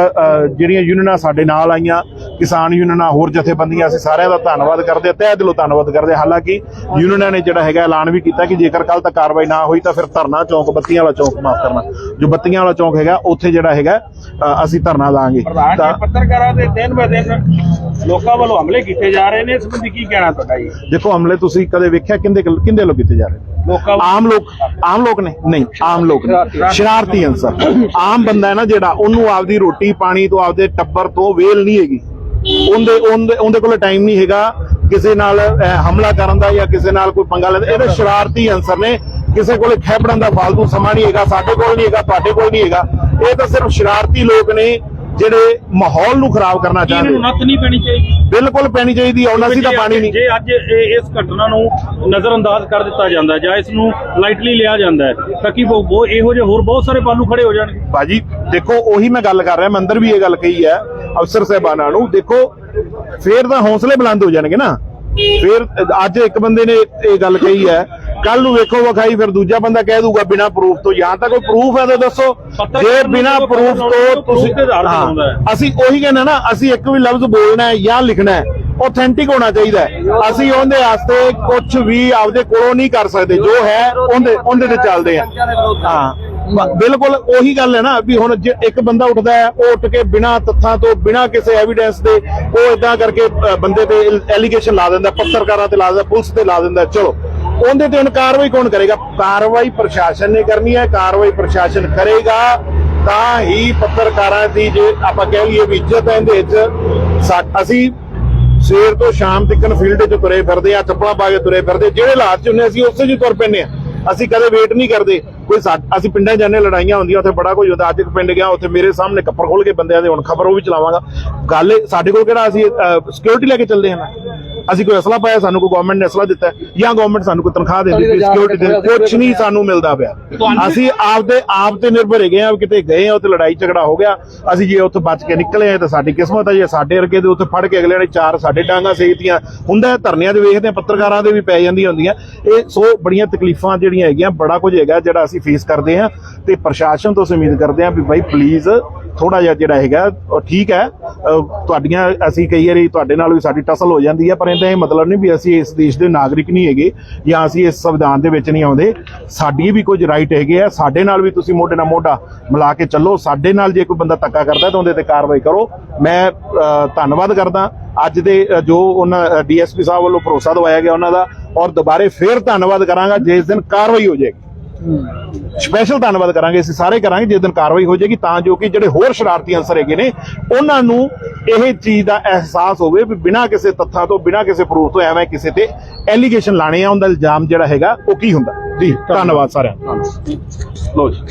ਜਿਹੜੀਆਂ ਯੂਨੀਅਨਾਂ ਸਾਡੇ ਨਾਲ ਆਈਆਂ ਕਿਸਾਨ ਯੂਨੀਅਨਾਂ ਹੋਰ ਜਥੇਬੰਦੀਆਂ ਅਸੀਂ ਸਾਰਿਆਂ ਦਾ ਧੰਨਵਾਦ ਕਰਦੇ ਹਾਂ। ਤਹਿ ਦਿਲੋਂ ਧੰਨਵਾਦ ਕਰਦੇ ਹਾਲਾਂਕਿ ਯੂਨੀਅਨਾਂ ਨੇ ਜਿਹੜਾ ਹੈਗਾ ਐਲਾਨ ਵੀ ਕੀਤਾ ਕਿ ਜੇਕਰ ਕੱਲ ਤੱਕ ਕਾਰਵਾਈ ਨਾ ਹੋਈ ਤਾਂ ਫਿਰ ਧਰਨਾ ਚੌਂਕ ਬੱਤੀਆਂ ਵਾਲਾ ਚੌਂਕ ਮਾਫ ਕਰਨਾ। ਜੋ ਬੱਤੀਆਂ ਵਾਲਾ ਚੌਂਕ ਹੈਗਾ ਉੱਥੇ ਜਿਹੜਾ ਹੈਗਾ ਅਸੀਂ ਧਰਨਾ ਲਾਂਗੇ। ਤਾਂ ਪੱਤਰਕਾਰਾਂ ਦੇ ਦਿਨ ਬ ਦਿਨ ਲੋਕਾਂ ਵੱਲੋਂ ਹਮਲੇ ਕੀਤੇ ਜਾ ਰਹੇ ਨੇ ਇਸ ਸੰਬੰਧੀ ਕੀ ਕਹਿਣਾ ਤੁਹਾਡਾ ਜੀ? ਦੇਖੋ ਹਮਲੇ ਤੁਸੀਂ ਕਦੇ ਵੇਖਿਆ? ਕਿੰਦੇ ਕਿੰਦੇ ਲੋਕ ਕੀਤੇ ਜਾ ਰਹੇ ਨੇ? ਲੋਕਾਂ ਆਮ ਲੋਕ ਆਮ ਲੋਕ ਨੇ? ਨਹੀਂ ਆਮ ਲੋਕ ਨੇ। ਸ਼ਰਾਰਤੀ ਅਨਸਰ। ਆਮ ਬੰਦਾ ਹੈ ਨਾ ਜਿਹੜਾ ਉਹਨੂੰ ਆਪਦੀ ਰੋਟੀ ਪਾਣੀ ਤੋਂ ਆਪਦੇ ਟੱਬਰ ਤੋਂ ਵੇਲ ਨਹੀਂ ਹੈਗੀ। ਉਹਦੇ ਉਹਦੇ ਉਹਦੇ ਕੋਲ ਟਾਈਮ ਨਹੀਂ ਹੈਗਾ। ਕਿਸੇ ਨਾਲ ਅਹ, ਹਮਲਾ ਕਰਨ ਦਾ ਜਾਂ ਕਿਸੇ ਨਾਲ ਕੋਈ ਪੰਗਾ ਲੈਣ ਦਾ। ਇਹਦੇ ਸ਼ਰਾਰਤੀ ਅਨਸਰ ਨੇ। ਕਿਸੇ ਕੋਲੇ ਖੈਬੜਨ ਦਾ ਫालतू ਸਮਾਂ ਨਹੀਂ ਹੈਗਾ। ਸਾਡੇ ਕੋਲ ਨਹੀਂ ਹੈਗਾ ਤੁਹਾਡੇ ਕੋਲ ਨਹੀਂ ਹੈਗਾ। ਇਹ ਤਾਂ ਸਿਰਫ ਸ਼ਰਾਰਤੀ ਲੋਕ ਨੇ। ਜਿਹੜੇ ਮਾਹੌਲ ਨੂੰ ਖਰਾਬ ਕਰਨਾ ਇਹਨਾਂ ਚਾਹੁੰਦੇ ਨੂੰ ਨੱਥ ਨਹੀਂ ਪੈਣੀ ਚਾਹੀਦੀ। ਬਿਲਕੁਲ ਪੈਣੀ ਚਾਹੀਦੀ ਉਹਨਾਂ ਸੀ ਤਾਂ ਪਾਣੀ ਨਹੀਂ। ਜੇ ਅੱਜ ਇਸ ਘਟਨਾ ਨੂੰ ਨਜ਼ਰਅੰਦਾਜ਼ ਕਰ ਦਿੱਤਾ ਜਾਂਦਾ ਜਾਂ ਇਸ ਨੂੰ ਲਾਈਟਲੀ ਲਿਆ ਜਾਂਦਾ ਤਾਂ ਕੀ ਉਹ ਇਹੋ ਜਿਹੇ ਹੋਰ ਬਹੁਤ ਸਾਰੇ ਪਾਲੂ ਖੜੇ ਹੋ ਜਾਣਗੇ। ਭਾਜੀ ਦੇਖੋ ਉਹੀ ਮੈਂ ਗੱਲ ਕਰ ਰਿਹਾ ਮੈਂ ਅੰਦਰ ਵੀ ਇਹ ਗੱਲ ਕਹੀ ਹੈ ਅਫਸਰ ਸਾਹਿਬਾਨਾਂ ਨੂੰ। ਦੇਖੋ ਫੇਰ ਤਾਂ ਹੌਸਲੇ ਬੁਲੰਦ ਹੋ ਜਾਣਗੇ ਨਾ। ਫੇਰ ਅੱਜ ਇੱਕ ਬੰਦੇ ਨੇ ਇਹ ਗੱਲ ਕਹੀ ਹੈ ਕੱਲ ਨੂੰ ਵੇਖੋ ਵਿਖਾਈ ਫਿਰ ਦੂਜਾ ਬੰਦਾ ਕਹਿ ਦੂਗਾ ਬਿਨਾ ਪ੍ਰੂਫ ਤੋਂ ਜਾਂ ਤਾਂ ਕੋਈ ਪ੍ਰੂਫ ਹੈ ਤਾਂ ਦੱਸੋ। ਜੇ ਬਿਨਾ ਪ੍ਰੂਫ ਤੋਂ ਤੁਸੀਂ ਅਸੀਂ ਉਹੀ ਕਹਿੰਦੇ ਨਾ ਅਸੀਂ ਇੱਕ ਵੀ ਲਫ਼ਜ਼ ਬੋਲਣਾ ਹੈ ਜਾਂ ਲਿਖਣਾ ਹੈ ਆਥੈਂਟਿਕ ਹੋਣਾ ਚਾਹੀਦਾ ਅਸੀਂ ਉਹਦੇ ਵਾਸਤੇ ਕੁਝ ਵੀ ਆਪਦੇ ਕੋਲੋਂ ਨਹੀਂ ਕਰ ਸਕਦੇ ਜੋ ਹੈ ਉਹਦੇ ਉਹਦੇ ਤੇ ਚੱਲਦੇ ਆ। ਹਾਂ। ਬਿਲਕੁਲ ਉਹੀ ਗੱਲ ਹੈ ਨਾ ਵੀ ਹੁਣ ਇੱਕ ਬੰਦਾ ਉੱਠਦਾ ਹੈ, ਉਹ ਉੱਠ ਕੇ ਬਿਨਾਂ ਤੱਥਾਂ ਤੋਂ, ਬਿਨਾਂ ਕਿਸੇ ਐਵੀਡੈਂਸ ਦੇ, ਉਹ ਇਦਾਂ ਕਰਕੇ ਬੰਦੇ ਤੇ ਐਲੀਗੇਸ਼ਨ ਲਾ ਦਿੰਦਾ, ਪੱਤਰਕਾਰਾਂ ਤੇ ਲਾ ਦਿੰਦਾ, ਪੁਲਿਸ ਤੇ ਲਾ ਦਿੰਦਾ, ਚਲੋ। ਉਹਦੇ ਤੇ ਹੁਣ ਕਾਰਵਾਈ ਕੌਣ ਕਰੇਗਾ? ਕਾਰਵਾਈ ਪ੍ਰਸ਼ਾਸਨ ਨੇ ਕਰਨੀ ਹੈ, ਕਾਰਵਾਈ ਪ੍ਰਸ਼ਾਸਨ ਕਰੇਗਾ, ਤਾਂ ਹੀ ਪੱਤਰਕਾਰਾਂ ਦੀ ਜੇ ਆਪਾਂ ਕਹਿ ਲਈਏ ਵੀ ਇੱਜ਼ਤ ਹੈ, ਇਹਦੇ ਵਿੱਚ ਅਸੀਂ ਸਵੇਰ ਤੋਂ ਸ਼ਾਮ ਤੱਕ ਫੀਲਡ 'ਚ ਤੁਰੇ ਫਿਰਦੇ ਆ ਚੱਪਲਾਂ ਪਾ ਕੇ ਤੁਰੇ ਫਿਰਦੇ ਜਿਹੜੇ ਹਾਲਾਤ 'ਚ ਹੁੰਦੇ ਅਸੀਂ ਉਸੇ 'ਚ ਤੁਰ ਪੈਂਦੇ ਆ ਅਸੀਂ ਕਦੇ ਵੇਟ ਨਹੀਂ ਕਰਦੇ। ਕੋਈ ਸਾ- ਅਸੀਂ ਪਿੰਡਾਂ 'ਚ ਜਾਂਦੇ ਲੜਾਈਆਂ ਹੁੰਦੀਆਂ, ਉੱਥੇ ਬੜਾ ਕੁਝ ਹੁੰਦਾ। ਅੱਜ ਇੱਕ ਪਿੰਡ ਗਿਆ, ਉੱਥੇ ਮੇਰੇ ਸਾਹਮਣੇ ਕੱਪੜ ਖੋਲ ਕੇ ਬੰਦਿਆਂ ਦੇ ਹੁਣ ਖਬਰ ਉਹ ਵੀ ਚਲਾਵਾਂਗਾ। ਗੱਲ ਸਾਡੇ ਕੋਲ ਕਿਹੜਾ ਅਸੀਂ ਸਿਕਿਉਰਿਟੀ ਲੈ ਕੇ ਚੱਲਦੇ ਹਾਂ ਅਸੀਂ ਕੋਈ ਅਸਲਾ ਪਾਇਆ ਸਾਨੂੰ ਕੋਈ ਗਵਰਨਮੈਂਟ ਨੇ ਅਸਲਾ ਦਿੱਤਾ ਹੈ, ਜਾਂ ਗਵਰਨਮੈਂਟ ਸਾਨੂੰ ਕੋਈ ਤਨਖਾਹ ਦਿੰਦੀ ਕੋਈ ਸਿਕਿਉਰਿਟੀ ਦੇ ਕੁਝ ਨਹੀਂ ਸਾਨੂੰ ਮਿਲਦਾ ਪਿਆ। ਅਸੀਂ ਆਪਦੇ ਆਪ ਤੇ ਨਿਰਭਰ ਹੈਗੇ ਆ ਕਿਤੇ ਗਏ ਆ ਉੱਥੇ ਲੜਾਈ ਝਗੜਾ ਹੋ ਗਿਆ ਅਸੀਂ ਜੇ ਉੱਥੇ ਬਚ ਕੇ ਨਿਕਲੇ ਆ ਤਾਂ ਸਾਡੀ ਕਿਸਮਤ ਹੈ ਜੇ ਸਾਡੇ ਵਰਗੇ ਦੇ ਉੱਥੇ ਫੜ ਕੇ ਅਗਲੇ ਨੇ ਚਾਰ ਸਾਡੇ ਡਾਂਗਾ ਸੇਕਤੀਆਂ ਹੁੰਦਾ ਹੈ, ਧਰਨਿਆਂ ਦੇ ਵੇਖਦੇ ਆ ਪੱਤਰਕਾਰਾਂ ਦੇ ਵੀ ਪੈ ਜਾਂਦੀਆਂ ਹੁੰਦੀਆਂ। ਇਹ ਸੋ ਬੜੀਆਂ ਤਕਲੀਫਾਂ ਜਿਹੜੀਆਂ ਹੈਗੀਆਂ ਬੜਾ ਕੁਝ ਹੈਗਾ ਜਿਹੜਾ ਅਸੀਂ ਫੇਸ ਕਰਦੇ ਆ ਤੇ ਪ੍ਰਸ਼ਾਸਨ ਤੋਂ ਅਸੀਂ ਉਮੀਦ ਕਰਦੇ ਆ ਵੀ ਭਾਈ ਪਲੀਜ਼ ਥੋੜਾ ਜਿਹਾ ਜਿਹੜਾ ਹੈਗਾ ਠੀਕ ਹੈ। ਤੁਹਾਡੀਆਂ, ਅਸੀਂ ਕਈ ਵਾਰੀ ਤੁਹਾਡੇ ਨਾਲ ਵੀ ਸਾਡੀ ਟਸਲ ਹੋ ਜਾਂਦੀ ਹੈ, ਪਰ ਇਹਦਾ ਇਹ ਮਤਲਬ ਨਹੀਂ ਵੀ ਅਸੀਂ ਇਸ ਦੇਸ਼ ਦੇ ਨਾਗਰਿਕ ਨਹੀਂ ਹੈਗੇ ਜਾਂ ਅਸੀਂ ਇਸ ਸੰਵਿਧਾਨ ਦੇ ਵਿੱਚ ਨਹੀਂ ਆਉਂਦੇ। ਸਾਡੀ ਵੀ ਕੁਝ ਰਾਈਟ ਹੈਗੇ ਆ। ਸਾਡੇ ਨਾਲ ਵੀ ਤੁਸੀਂ ਮੋਢੇ ਨਾਲ ਮੋਢਾ ਮਿਲਾ ਕੇ ਚੱਲੋ। ਸਾਡੇ ਨਾਲ ਜੇ ਕੋਈ ਬੰਦਾ ਧੱਕਾ ਕਰਦਾ ਤਾਂ ਉਹਦੇ ਤੇ ਕਾਰਵਾਈ ਕਰੋ। ਮੈਂ ਧੰਨਵਾਦ ਕਰਦਾ। ਅੱਜ ਦੇ ਜੋ ਉਹਨਾਂ ਡੀਐਸਪੀ ਸਾਹਿਬ ਵੱਲੋਂ ਭਰੋਸਾ ਦਵਾਇਆ ਗਿਆ ਉਹਨਾਂ ਦਾ, ਔਰ ਦੁਬਾਰੇ ਫੇਰ ਧੰਨਵਾਦ ਕਰਾਂਗਾ ਜਿਸ ਦਿਨ ਕਾਰਵਾਈ ਹੋ ਜਾਏਗੀ। ਸਪੈਸ਼ਲ ਧੰਨਵਾਦ ਕਰਾਂਗੇ, ਅਸੀਂ ਸਾਰੇ ਕਰਾਂਗੇ, ਜਿਸ ਦਿਨ ਕਾਰਵਾਈ ਹੋ ਜਾਏਗੀ, ਤਾਂ ਜੋ ਕਿ ਜਿਹੜੇ ਹੋਰ ਸ਼ਰਾਰਤੀ ਅੰਸਰ ਹੈਗੇ ਨੇ, ਉਹਨਾਂ ਨੂੰ ਇਹ ਚੀਜ਼ ਦਾ ਅਹਿਸਾਸ ਹੋਵੇ ਵੀ ਬਿਨਾਂ ਕਿਸੇ ਤੱਥਾਂ ਤੋਂ, ਬਿਨਾਂ ਕਿਸੇ ਪ੍ਰੂਫ ਤੋਂ, ਐਵੇਂ ਕਿਸੇ ਤੇ ਐਲੀਗੇਸ਼ਨ ਲਾਣੇ ਆ, ਉਹਦਾ ਇਲਜ਼ਾਮ ਜਿਹੜਾ ਹੈਗਾ, ਉਹ ਕੀ ਹੁੰਦਾ? ਜੀ, ਧੰਨਵਾਦ ਸਾਰਿਆਂ ਦਾ। ਲੋ ਜੀ।